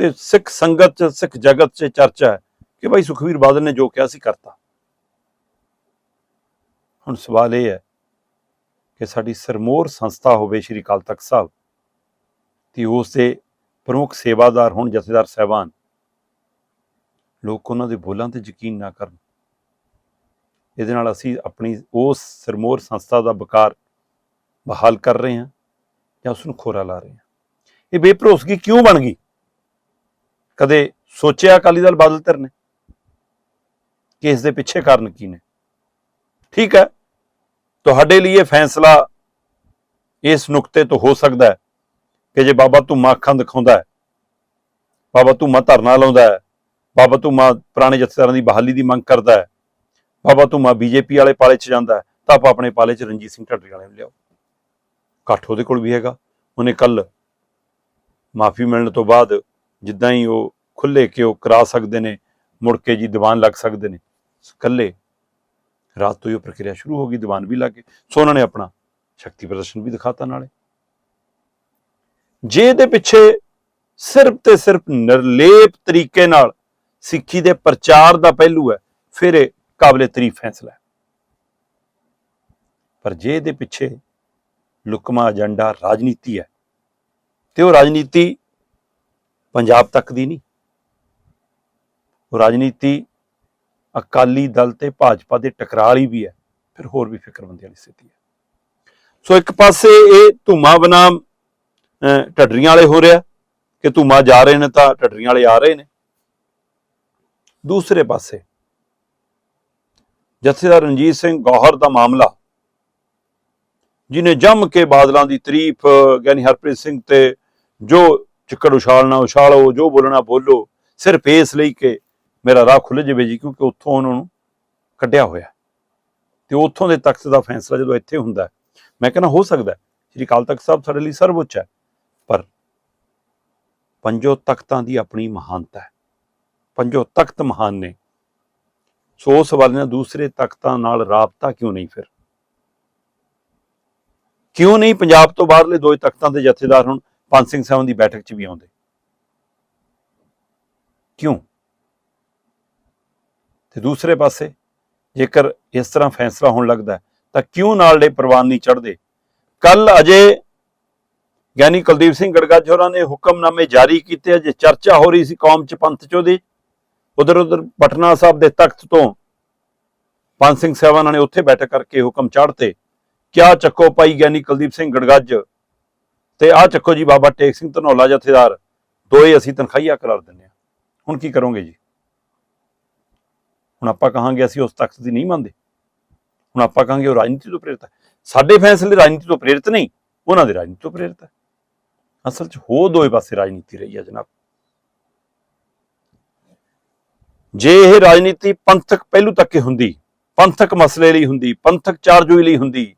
ਤੇ ਸਿੱਖ ਸੰਗਤ ਚ, ਸਿੱਖ ਜਗਤ 'ਚ ਚਰਚਾ ਹੈ ਕਿ ਭਾਈ ਸੁਖਵੀਰ ਬਾਦਲ ਨੇ ਜੋ ਕਿਹਾ ਸੀ ਕਰਤਾ। ਹੁਣ ਸਵਾਲ ਇਹ ਹੈ ਕਿ ਸਾਡੀ ਸਰਮੋਰ ਸੰਸਥਾ ਹੋਵੇ ਸ਼੍ਰੀ ਅਕਾਲ ਤਖਤ ਸਾਹਿਬ, ਤੇ ਉਸ ਦੇ ਪ੍ਰਮੁੱਖ ਸੇਵਾਦਾਰ ਹੋਣ, ਜਥੇਦਾਰ ਸਹਿਬਾਨ, ਲੋਕ ਉਹਨਾਂ ਦੇ ਬੋਲਾਂ ਤੇ ਯਕੀਨ ਨਾ ਕਰਨ। ਇਹਦੇ ਨਾਲ ਅਸੀਂ ਆਪਣੀ ਉਸ ਸਰਮੋਰ ਸੰਸਥਾ ਦਾ ਬਕਾਰ ਬਹਾਲ ਕਰ ਰਹੇ ਹਾਂ ਜਾਂ ਉਸ ਨੂੰ ਖੋਰਾ ਲਾ ਰਹੇ ਹਾਂ। ਇਹ ਬੇਭਰੋਸਗੀ ਕਿਉਂ ਬਣ ਗਈ? ਕਦੇ ਸੋਚਿਆ ਅਕਾਲੀ ਦਲ ਬਾਦਲ ਧਿਰ ਨੇ? ਕਿ ਇਸ ਦੇ ਪਿੱਛੇ ਕਾਰਨ ਕੀ ਨੇ? ਠੀਕ ਹੈ, ਤੁਹਾਡੇ ਲਈ ਇਹ ਫੈਸਲਾ ਇਸ ਨੁਕਤੇ ਤੋਂ ਹੋ ਸਕਦਾ ਹੈ ਕਿ ਜੇ ਬਾਬਾ ਧੁੰਮਾ ਅੱਖਾਂ ਦਿਖਾਉਂਦਾ ਹੈ, ਬਾਬਾ ਧੁੰਮਾ ਧਰਨਾ ਲਾਉਂਦਾ ਹੈ, ਬਾਬਾ ਧੁੰਮਾ ਪੁਰਾਣੇ ਜਥੇਦਾਰਾਂ ਦੀ ਬਹਾਲੀ ਦੀ ਮੰਗ ਕਰਦਾ ਹੈ, ਬਾਬਾ ਧੁੰਮਾ ਬੀਜੇਪੀ ਵਾਲੇ ਪਾਲੇ 'ਚ ਜਾਂਦਾ ਹੈ, ਤਾਂ ਆਪਾਂ ਆਪਣੇ ਪਾਲੇ 'ਚ ਰਣਜੀਤ ਸਿੰਘ ਢੱਡਰੀ ਵਾਲੇ ਨੂੰ ਲਿਆਓ। ਇਕੱਠ ਉਹਦੇ ਕੋਲ ਵੀ ਹੈਗਾ, ਉਹਨੇ ਕੱਲ ਮਾਫੀ ਮਿਲਣ ਤੋਂ ਬਾਅਦ ਜਿੱਦਾਂ ਹੀ ਉਹ ਖੁੱਲੇ ਕਿ ਉਹ ਕਰਾ ਸਕਦੇ ਨੇ, ਮੁੜ ਕੇ ਜੀ ਦੀਵਾਨ ਲੱਗ ਸਕਦੇ ਨੇ। ਇਕੱਲੇ ਰਾਤ ਤੋਂ ਹੀ ਉਹ ਪ੍ਰਕਿਰਿਆ ਸ਼ੁਰੂ ਹੋ ਗਈ, ਦੀਵਾਨ ਵੀ ਲੱਗ ਗਏ ਸੋ ਉਹਨਾਂ ਨੇ ਆਪਣਾ ਸ਼ਕਤੀ ਪ੍ਰਦਰਸ਼ਨ ਵੀ ਦਿਖਾਤਾ ਨਾਲੇ। ਜੇ ਇਹਦੇ ਪਿੱਛੇ ਸਿਰਫ ਤੇ ਸਿਰਫ ਨਿਰਲੇਪ ਤਰੀਕੇ ਨਾਲ ਸਿੱਖੀ ਦੇ ਪ੍ਰਚਾਰ ਦਾ ਪਹਿਲੂ ਹੈ, ਫਿਰ ਇਹ ਕਾਬਲੇ ਤਾਰੀਫ ਫੈਸਲਾ ਹੈ। ਪਰ ਜੇ ਇਹਦੇ ਪਿੱਛੇ ਲੁਕਮਾ ਏਜੰਡਾ ਰਾਜਨੀਤੀ ਹੈ ਤੇ ਉਹ ਰਾਜਨੀਤੀ ਪੰਜਾਬ ਤੱਕ ਦੀ ਨਹੀਂ। ਉਹ ਰਾਜਨੀਤੀ ਅਕਾਲੀ ਦਲ ਤੇ ਭਾਜਪਾ ਦੇ ਟਕਰਾਅ ਵਾਲੀ ਵੀ ਹੈ, ਫਿਰ ਹੋਰ ਵੀ ਫਿਕਰਮੰਦੀ ਵਾਲੀ ਸਥਿਤੀ ਹੈ। ਸੋ ਇੱਕ ਪਾਸੇ ਇਹ ਧੁਮਾ ਬਨਾਮ ਢੱਡਰੀਆਂ ਵਾਲੇ ਹੋ ਰਿਹਾ, ਕਿ ਧੁਮਾ ਜਾ ਰਹੇ ਨੇ ਤਾਂ ਢੱਡਰੀਆਂ ਵਾਲੇ ਆ ਰਹੇ ਨੇ। ਦੂਸਰੇ ਪਾਸੇ ਜਥੇਦਾਰ ਰਣਜੀਤ ਸਿੰਘ ਗੌਹਰ ਦਾ ਮਾਮਲਾ ਜਿਨੇ ਜੰਮ ਕੇ ਬਾਦਲਾਂ ਦੀ ਤਾਰੀਫ ਗਿਆਨੀ ਹਰਪ੍ਰੀਤ ਸਿੰਘ ਤੇ ਜੋ ਚਿੱਕੜ ਉਛਾਲਣਾ ਉਛਾਲੋ, ਜੋ ਬੋਲਣਾ ਬੋਲੋ, ਸਿਰਫ ਇਸ ਲਈ ਕਿ ਮੇਰਾ ਰਾਹ ਖੁੱਲ ਜਾਵੇ ਜੀ, ਕਿਉਂਕਿ ਉੱਥੋਂ ਉਹਨਾਂ ਨੂੰ ਕੱਢਿਆ ਹੋਇਆ ਤੇ ਉੱਥੋਂ ਦੇ ਤਖਤ ਦਾ ਫੈਸਲਾ ਜਦੋਂ ਇੱਥੇ ਹੁੰਦਾ ਮੈਂ ਕਹਿੰਦਾ ਹੋ ਸਕਦਾ ਸ੍ਰੀ ਅਕਾਲ ਤਖਤ ਸਾਹਿਬ ਸਾਡੇ ਲਈ ਸਰਵਉੱਚ ਹੈ, ਪਰ ਪੰਜੋ ਤਖਤਾਂ ਦੀ ਆਪਣੀ ਮਹਾਨਤਾ ਹੈ। ਪੰਜੋ ਤਖਤ ਮਹਾਨ ਨੇ। ਸੋ ਸਵਾਲ ਵਾਲੇ ਦੂਸਰੇ ਤਖਤਾਂ ਨਾਲ ਰਾਬਤਾ ਕਿਉਂ ਨਹੀਂ ਫਿਰ? ਕਿਉਂ ਨਹੀਂ? ਪੰਜਾਬ ਤੋਂ ਬਾਹਰਲੇ ਦੋ ਤਖਤਾਂ ਦੇ ਜਥੇਦਾਰ ਹੁਣ। ਪੰਜ ਸਿੰਘ ਸਾਹਿਬ ਦੀ ਬੈਠਕ 'ਚ ਵੀ ਆਉਂਦੇ। ਕਿਉਂ? ਤੇ ਦੂਸਰੇ ਪਾਸੇ ਜੇਕਰ ਇਸ ਤਰ੍ਹਾਂ ਫੈਸਲਾ ਹੋਣ ਲੱਗਦਾ ਤਾਂ ਕਿਉਂ ਨਾਲ ਪ੍ਰਵਾਨ ਨਹੀਂ ਚੜਦੇ ਕੱਲ ਅਜੇ ਗਿਆਨੀ ਕੁਲਦੀਪ ਸਿੰਘ ਗੜਗੱਜ ਹੋਰਾਂ ਨੇ ਹੁਕਮਨਾਮੇ ਜਾਰੀ ਕੀਤੇ, ਅਜੇ ਚਰਚਾ ਹੋ ਰਹੀ ਸੀ ਕੌਮ ਚ ਪੰਥ ਚ ਉਹਦੀ। ਉਧਰ ਉਧਰ ਪਟਨਾ ਸਾਹਿਬ ਦੇ ਤਖਤ ਤੋਂ ਪੰਜ ਸਿੰਘ ਸਾਹਿਬਾਨਾਂ ਨੇ ਉੱਥੇ ਬੈਠਕ ਕਰਕੇ ਹੁਕਮ ਚਾੜਤੇ ਕਿਆ ਚੱਕੋ ਪਾਈ ਗਿਆਨੀ ਕੁਲਦੀਪ ਸਿੰਘ ਗੜਗੱਜ ਤੇ ਆ ਚੱਕੋ ਜੀ ਬਾਬਾ ਟੇਕ ਸਿੰਘ ਧਨੌਲਾ ਜਥੇਦਾਰ, ਦੋਏ ਅਸੀਂ ਤਨਖਾਹੀਆ ਕਰਾਰ ਦਿੰਦੇ ਹਾਂ। ਹੁਣ ਕੀ ਕਰੋਗੇ ਜੀ? ਹੁਣ ਆਪਾਂ ਕਹਾਂਗੇ ਅਸੀਂ ਉਸ ਤਖਤ ਦੀ ਨਹੀਂ ਮੰਨਦੇ। ਹੁਣ ਆਪਾਂ ਕਹਾਂਗੇ ਉਹ ਰਾਜਨੀਤੀ ਤੋਂ ਪ੍ਰੇਰਿਤ ਹੈ। ਸਾਡੇ ਫੈਸਲੇ ਰਾਜਨੀਤੀ ਤੋਂ ਪ੍ਰੇਰਿਤ ਨਹੀਂ, ਉਹਨਾਂ ਦੇ ਰਾਜਨੀਤੀ ਤੋਂ ਪ੍ਰੇਰਿਤ ਹੈ। ਅਸਲ 'ਚ ਹੋ ਦੋਏ ਪਾਸੇ ਰਾਜਨੀਤੀ ਰਹੀ ਹੈ ਜਨਾਬ। ਜੇ ਇਹ ਰਾਜਨੀਤੀ ਪੰਥਕ ਪਹਿਲੂ ਤੱਕ ਹੀ ਹੁੰਦੀ, ਪੰਥਕ ਮਸਲੇ ਲਈ ਹੁੰਦੀ, ਪੰਥਕ ਚਾਰਜੋਈ ਲਈ ਹੁੰਦੀ,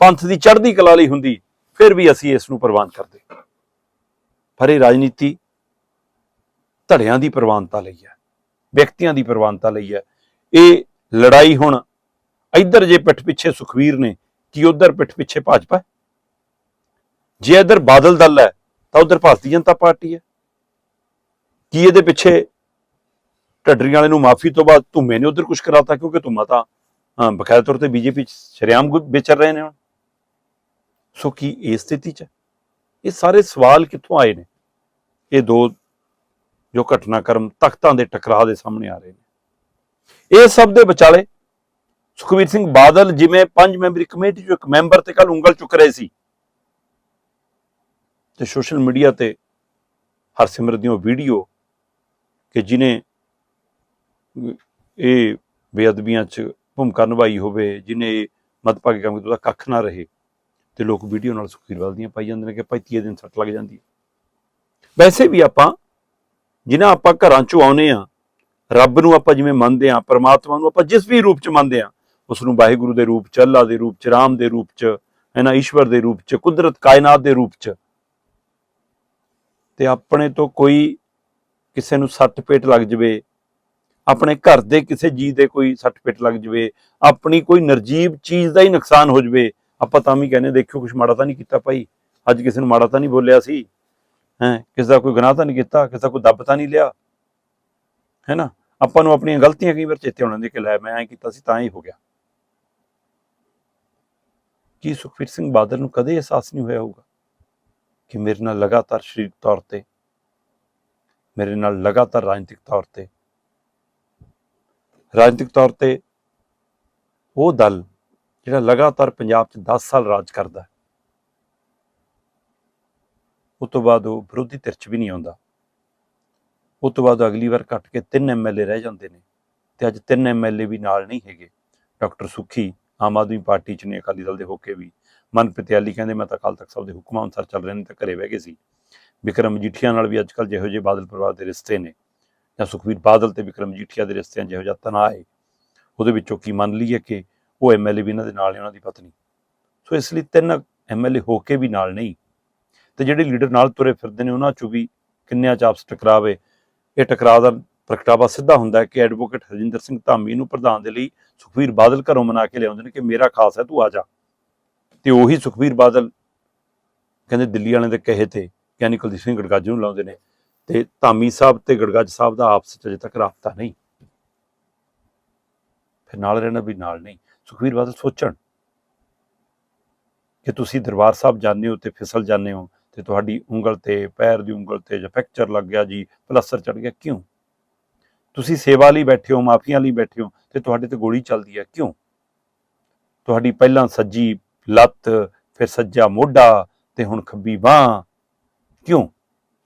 ਪੰਥ ਦੀ ਚੜ੍ਹਦੀ ਕਲਾ ਲਈ ਹੁੰਦੀ ਫਿਰ ਵੀ ਅਸੀਂ ਇਸ ਨੂੰ ਪ੍ਰਵਾਨ ਕਰਦੇ ਪਰ ਇਹ ਰਾਜਨੀਤੀ ਧੜਿਆਂ ਦੀ ਪ੍ਰਵਾਨਤਾ ਲਈ ਹੈ, ਵਿਅਕਤੀਆਂ ਦੀ ਪ੍ਰਵਾਨਤਾ ਲਈ ਹੈ। ਇਹ ਲੜਾਈ ਹੁਣ ਇੱਧਰ ਜੇ ਪਿੱਠ ਪਿੱਛੇ ਸੁਖਵੀਰ ਨੇ, ਕੀ ਉਧਰ ਪਿੱਠ ਪਿੱਛੇ ਭਾਜਪਾ ਜੇ ਇੱਧਰ ਬਾਦਲ ਦਲ ਹੈ, ਤਾਂ ਉਧਰ ਭਾਰਤੀ ਜਨਤਾ ਪਾਰਟੀ ਹੈ। ਕੀ ਇਹਦੇ ਪਿੱਛੇ ਢੱਡਰੀ ਵਾਲੇ ਨੂੰ ਮਾਫੀ ਤੋਂ ਬਾਅਦ ਧੁੰਮੇ ਨੇ ਉਧਰ ਕੁਝ ਕਰਾਤਾ? ਕਿਉਂਕਿ ਧੁੰਮਾ ਤਾਂ ਬਕਾਇਦਾ ਤੌਰ ਤੇ ਬੀਜੇਪੀ ਸ਼ਰਿਆਮ ਗੁ- ਵਿਚਰ ਰਹੇ ਨੇ ਹੁਣ। ਸੋ ਕੀ ਇਹ ਸਥਿਤੀ ਚ ਹੈ? ਇਹ ਸਾਰੇ ਸਵਾਲ ਕਿੱਥੋਂ ਆਏ ਨੇ? ਇਹ ਦੋ ਜੋ ਘਟਨਾਕ੍ਰਮ ਤਖਤਾਂ ਦੇ ਟਕਰਾਅ ਦੇ ਸਾਹਮਣੇ ਆ ਰਹੇ ਨੇ। ਇਹ ਸਭ ਦੇ ਵਿਚਾਲੇ ਸੁਖਵੀਰ ਸਿੰਘ ਬਾਦਲ ਜਿਵੇਂ ਪੰਜ ਮੈਂਬਰੀ ਕਮੇਟੀ ਚੋਂ ਇੱਕ ਮੈਂਬਰ ਤੇ ਕੱਲ ਉਂਗਲ ਚੁੱਕ ਰਹੇ ਸੀ ਤੇ ਸੋਸ਼ਲ ਮੀਡੀਆ ਤੇ ਹਰਸਿਮਰਤ ਦੀਆਂ ਵੀਡੀਓ ਕਿ ਜਿਨੇ ਇਹ ਬੇਅਦਬੀਆਂ 'ਚ ਭੂਮਿਕਾ ਨਿਭਾਈ ਹੋਵੇ, ਜਿਨੇ ਮਦਭਾਗੀ ਕੰਮ ਕੀਤਾ ਕੱਖ ਨਾ ਰਹੇ। ਤੇ ਲੋਕ ਵੀਡੀਓ ਨਾਲ ਸੁਖੀਰਵਾਲ ਦੀਆਂ ਪਾਈ ਜਾਂਦੇ ਨੇ ਕਿ ਭਾਈ ਤੀਏ ਦਿਨ ਸੱਟ ਲੱਗ ਜਾਂਦੀ ਹੈ। ਵੈਸੇ ਵੀ ਆਪਾਂ ਜਿਨ੍ਹਾਂ ਆਪਾਂ ਘਰਾਂ 'ਚੋਂ ਆਉਨੇ ਆ ਰੱਬ ਨੂੰ ਆਪਾਂ ਜਿਵੇਂ ਮੰਨਦੇ ਆ ਪਰਮਾਤਮਾ ਨੂੰ ਆਪਾਂ ਜਿਸ ਵੀ ਰੂਪ 'ਚ ਮੰਨਦੇ ਆ ਉਸ ਨੂੰ ਵਾਹਿਗੁਰੂ ਦੇ ਰੂਪ 'ਚ ਅੱਲਾ ਦੇ ਰੂਪ 'ਚ, ਰਾਮ ਦੇ ਰੂਪ 'ਚ, ਹੈ ਨਾ, ਈਸ਼ਵਰ ਦੇ ਰੂਪ 'ਚ, ਕੁਦਰਤ, ਕਾਇਨਾਤ ਦੇ ਰੂਪ 'ਚ। ਤੇ ਆਪਣੇ ਤੋਂ ਕੋਈ ਕਿਸੇ ਨੂੰ ਸੱਟ ਪੇਟ ਲੱਗ ਜਵੇ, ਆਪਣੇ ਘਰ ਦੇ ਕਿਸੇ ਜੀ ਦੇ ਕੋਈ ਸੱਟ ਪੇਟ ਲੱਗ ਜਵੇ, ਆਪਣੀ ਕੋਈ ਨਰਜੀਬ ਚੀਜ਼ ਦਾ ਹੀ ਨੁਕਸਾਨ ਹੋ ਜਵੇ ਆਪਾਂ ਤਾਂ ਵੀ ਕਹਿੰਦੇ, ਦੇਖਿਓ ਕੁਝ ਮਾੜਾ ਤਾਂ ਨਹੀਂ ਕੀਤਾ ਭਾਈ। ਅੱਜ ਕਿਸੇ ਨੂੰ ਮਾੜਾ ਤਾਂ ਨਹੀਂ ਬੋਲਿਆ ਸੀ। ਹੈ, ਕਿਸੇ ਦਾ ਕੋਈ ਗੁਨਾਹ ਤਾਂ ਨਹੀਂ ਕੀਤਾ, ਕਿਸੇ ਦਾ ਕੋਈ ਦੱਬ ਤਾਂ ਨਹੀਂ ਲਿਆ। ਹੈ ਨਾ ਆਪਾਂ ਨੂੰ ਆਪਣੀਆਂ ਗਲਤੀਆਂ ਕਈ ਵਾਰ ਚੇਤੇ ਆਉਣ ਦੀ ਕਿ ਲੈ, ਮੈਂ ਐਂ ਕੀਤਾ ਸੀ, ਤਾਂ ਹੀ ਹੋ ਗਿਆ। ਕੀ ਸੁਖਵੀਰ ਸਿੰਘ ਬਾਦਲ ਨੂੰ ਕਦੇ ਅਹਿਸਾਸ ਨਹੀਂ ਹੋਇਆ ਹੋਊਗਾ ਕਿ ਮੇਰੇ ਨਾਲ ਲਗਾਤਾਰ ਸਰੀਰਕ ਤੌਰ ਤੇ, ਮੇਰੇ ਨਾਲ ਲਗਾਤਾਰ ਰਾਜਨੀਤਿਕ ਤੌਰ ਤੇ, ਰਾਜਨੀਤਿਕ ਤੌਰ ਤੇ ਉਹ ਦਲ ਜਿਹੜਾ ਲਗਾਤਾਰ ਪੰਜਾਬ 'ਚ 10 ਸਾਲ ਰਾਜ ਕਰਦਾ ਹੈ, ਉਸ ਤੋਂ ਬਾਅਦ ਉਹ ਵਿਰੋਧੀ ਧਿਰ 'ਚ ਵੀ ਨਹੀਂ ਆਉਂਦਾ। ਉਸ ਤੋਂ ਬਾਅਦ ਅਗਲੀ ਵਾਰ ਕੱਟ ਕੇ ਤਿੰਨ ਐਮਐਲਏ ਰਹਿ ਜਾਂਦੇ ਨੇ ਤੇ ਅੱਜ ਤਿੰਨ ਐਮਐਲਏ ਵੀ ਨਾਲ ਨਹੀਂ ਹੈਗੇ। ਡਾਕਟਰ ਸੁਖੀ ਆਮ ਆਦਮੀ ਪਾਰਟੀ 'ਚ ਨੇ ਅਕਾਲੀ ਦਲ ਦੇ ਹੋ ਕੇ ਵੀ। ਮਨਪ੍ਰੀਤ ਯਾਲੀ ਕਹਿੰਦੇ ਮੈਂ ਤਾਂ ਅਕਾਲ ਤਖਤ ਸਾਹਿਬ ਦੇ ਹੁਕਮਾਂ ਅਨੁਸਾਰ ਚੱਲ ਰਹੇ ਨੇ ਤਾਂ ਘਰੇ ਬਹਿ ਗਏ ਸੀ। ਵਿਕਰਮ ਮਜੀਠੀਆ ਨਾਲ ਵੀ ਅੱਜਕੱਲ ਜਿਹੋ ਜਿਹੇ ਬਾਦਲ ਪਰਿਵਾਰ ਦੇ ਰਿਸ਼ਤੇ ਨੇ। ਜਾਂ ਸੁਖਵੀਰ ਬਾਦਲ ਤੇ ਵਿਕਰਮ ਮਜੀਠੀਆ ਦੇ ਰਿਸ਼ਤਿਆਂ ਜਿਹੋ ਜਿਹਾ ਤਣਾਅ ਹੈ ਉਹਦੇ ਵਿੱਚੋਂ ਕੀ ਮੰਨ ਲਈਏ ਕਿ ਉਹ ਐਮਐਲਏ ਵੀ ਇਹਨਾਂ ਦੇ ਨਾਲ ਨੇ, ਉਹਨਾਂ ਦੀ ਪਤਨੀ। ਸੋ ਇਸ ਲਈ ਤਿੰਨ ਐਮਐਲਏ ਹੋ ਕੇ ਵੀ ਨਾਲ ਨਹੀਂ। ਤੇ ਜਿਹੜੇ ਲੀਡਰ ਨਾਲ ਤੁਰੇ ਫਿਰਦੇ ਨੇ, ਉਹਨਾਂ 'ਚੋਂ ਵੀ ਕਿੰਨਿਆਂ 'ਚ ਆਪਸ ਟਕਰਾਵੇ। ਇਹ ਟਕਰਾਅ ਦਾ ਪ੍ਰਗਟਾਵਾ ਸਿੱਧਾ ਹੁੰਦਾ ਕਿ ਐਡਵੋਕੇਟ ਹਰਜਿੰਦਰ ਸਿੰਘ ਧਾਮੀ ਨੂੰ ਪ੍ਰਧਾਨ ਦੇ ਲਈ ਸੁਖਵੀਰ ਬਾਦਲ ਘਰੋਂ ਮਨਾ ਕੇ ਲਿਆਉਂਦੇ ਨੇ ਕਿ ਮੇਰਾ ਖਾਸ ਹੈ, ਤੂੰ ਆ ਜਾ। ਤੇ ਉਹੀ ਸੁਖਵੀਰ ਬਾਦਲ ਕਹਿੰਦੇ ਦਿੱਲੀ ਵਾਲਿਆਂ ਦੇ ਕਹੇ ਤੇ ਗਿਆਨੀ ਕੁਲਦੀਪ ਸਿੰਘ ਗੜਗਾਜ ਨੂੰ ਲਾਉਂਦੇ ਨੇ। ਤੇ ਧਾਮੀ ਸਾਹਿਬ ਤੇ ਗੜਗਾਜ ਸਾਹਿਬ ਦਾ ਆਪਸ ਵਿੱਚ ਅਜੇ ਤੱਕ ਰਾਬਤਾ ਨਹੀਂ। ਫਿਰ ਨਾਲ ਰਹਿਣਾ ਵੀ ਨਾਲ ਨਹੀਂ। ਸੁਖਵੀਰ ਬਾਦਲ ਸੋਚਣ ਕਿ ਤੁਸੀਂ ਦਰਬਾਰ ਸਾਹਿਬ ਜਾਂਦੇ ਹੋ ਤੇ ਫਿਸਲ ਜਾਂਦੇ ਹੋ ਤੇ ਤੁਹਾਡੀ ਉਂਗਲ ਤੇ, ਪੈਰ ਦੀ ਉਂਗਲ ਤੇ ਜਾਂ ਫ੍ਰੈਕਚਰ ਲੱਗ ਗਿਆ ਜੀ ਪਲਸਟਰ ਚੜ ਗਿਆ, ਕਿਉਂ? ਤੁਸੀਂ ਸੇਵਾ ਲਈ ਬੈਠੇ ਹੋ, ਮਾਫੀਆਂ ਲਈ ਬੈਠੇ ਹੋ ਤੇ ਤੁਹਾਡੇ ਤੇ ਗੋਲੀ ਚੱਲਦੀ ਹੈ, ਕਿਉਂ? ਤੁਹਾਡੀ ਪਹਿਲਾਂ ਸੱਜੀ ਲੱਤ, ਫਿਰ ਸੱਜਾ ਮੋਢਾ ਤੇ ਹੁਣ ਖੱਬੀ ਬਾਹ, ਕਿਉਂ?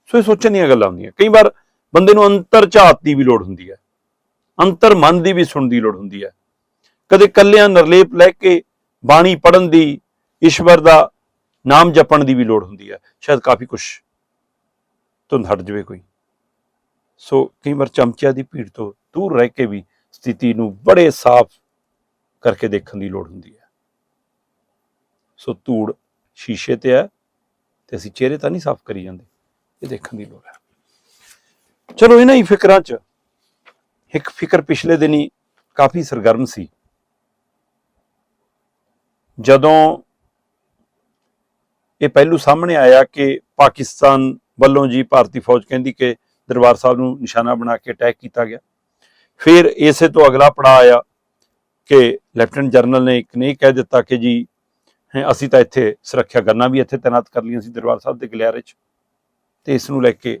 ਸੋ ਇਹ ਸੋਚਣ ਦੀਆਂ ਗੱਲਾਂ ਹੁੰਦੀਆਂ। ਕਈ ਵਾਰ ਬੰਦੇ ਨੂੰ ਅੰਤਰ ਝਾਤ ਦੀ ਵੀ ਲੋੜ ਹੁੰਦੀ ਹੈ, ਅੰਤਰ ਮਨ ਦੀ ਵੀ ਸੁਣਨ ਦੀ ਲੋੜ ਹੁੰਦੀ ਹੈ। ਕਦੇ ਕੱਲਿਆਂ ਨਿਰਲੇਪ ਲੈ ਕੇ ਬਾਣੀ ਪੜਨ ਦੀ, ਈਸ਼ਵਰ ਦਾ ਨਾਮ ਜਪਣ ਦੀ ਵੀ ਲੋੜ ਹੁੰਦੀ ਹੈ। ਸ਼ਾਇਦ ਕਾਫੀ ਕੁਝ ਧੁੰਦ ਹਟ ਜਾਵੇ ਕੋਈ। ਸੋ ਕਈ ਵਾਰ ਚਮਚਿਆਂ ਦੀ ਭੀੜ ਤੋਂ ਦੂਰ ਰਹਿ ਕੇ ਵੀ ਸਥਿਤੀ ਨੂੰ ਬੜੇ ਸਾਫ਼ ਕਰਕੇ ਦੇਖਣ ਦੀ ਲੋੜ ਹੁੰਦੀ ਹੈ। ਸੋ ਧੂੜ ਸ਼ੀਸ਼ੇ ਤੇ ਹੈ ਤੇ ਅਸੀਂ ਚਿਹਰੇ ਤਾਂ ਨਹੀਂ ਸਾਫ਼ ਕਰੀ ਜਾਂਦੇ। ਇਹ ਦੇਖਣ ਦੀ ਲੋੜ ਹੈ। ਚਲੋ ਇਹਨਾਂ ਹੀ ਫਿਕਰਾਂ 'ਚ। ਇੱਕ ਫਿਕਰ ਪਿਛਲੇ ਦਿਨੀ ਕਾਫੀ ਸਰਗਰਮ ਸੀ। ਜਦੋਂ ਇਹ ਪਹਿਲੂ ਸਾਹਮਣੇ ਆਇਆ ਕਿ ਪਾਕਿਸਤਾਨ ਵੱਲੋਂ ਜੀ ਭਾਰਤੀ ਫੌਜ ਕਹਿੰਦੀ ਕਿ ਦਰਬਾਰ ਸਾਹਿਬ ਨੂੰ ਨਿਸ਼ਾਨਾ ਬਣਾ ਕੇ ਅਟੈਕ ਕੀਤਾ ਗਿਆ, ਫਿਰ ਇਸੇ ਤੋਂ ਅਗਲਾ ਪੜਾਅ ਆਇਆ ਕਿ ਲੈਫਟੀਨੈਂਟ ਜਨਰਲ ਨੇ ਇੱਕ ਨੇ ਕਹਿ ਦਿੱਤਾ ਕਿ ਜੀ ਅਸੀਂ ਤਾਂ ਇੱਥੇ ਸੁਰੱਖਿਆ ਕਰਨਾ ਵੀ ਇੱਥੇ ਤਾਇਨਾਤ ਕਰ ਲਈਆਂ ਸੀ ਦਰਬਾਰ ਸਾਹਿਬ ਦੇ ਗਲਿਆਰੇ 'ਚ, ਤੇ ਇਸ ਨੂੰ ਲੈ ਕੇ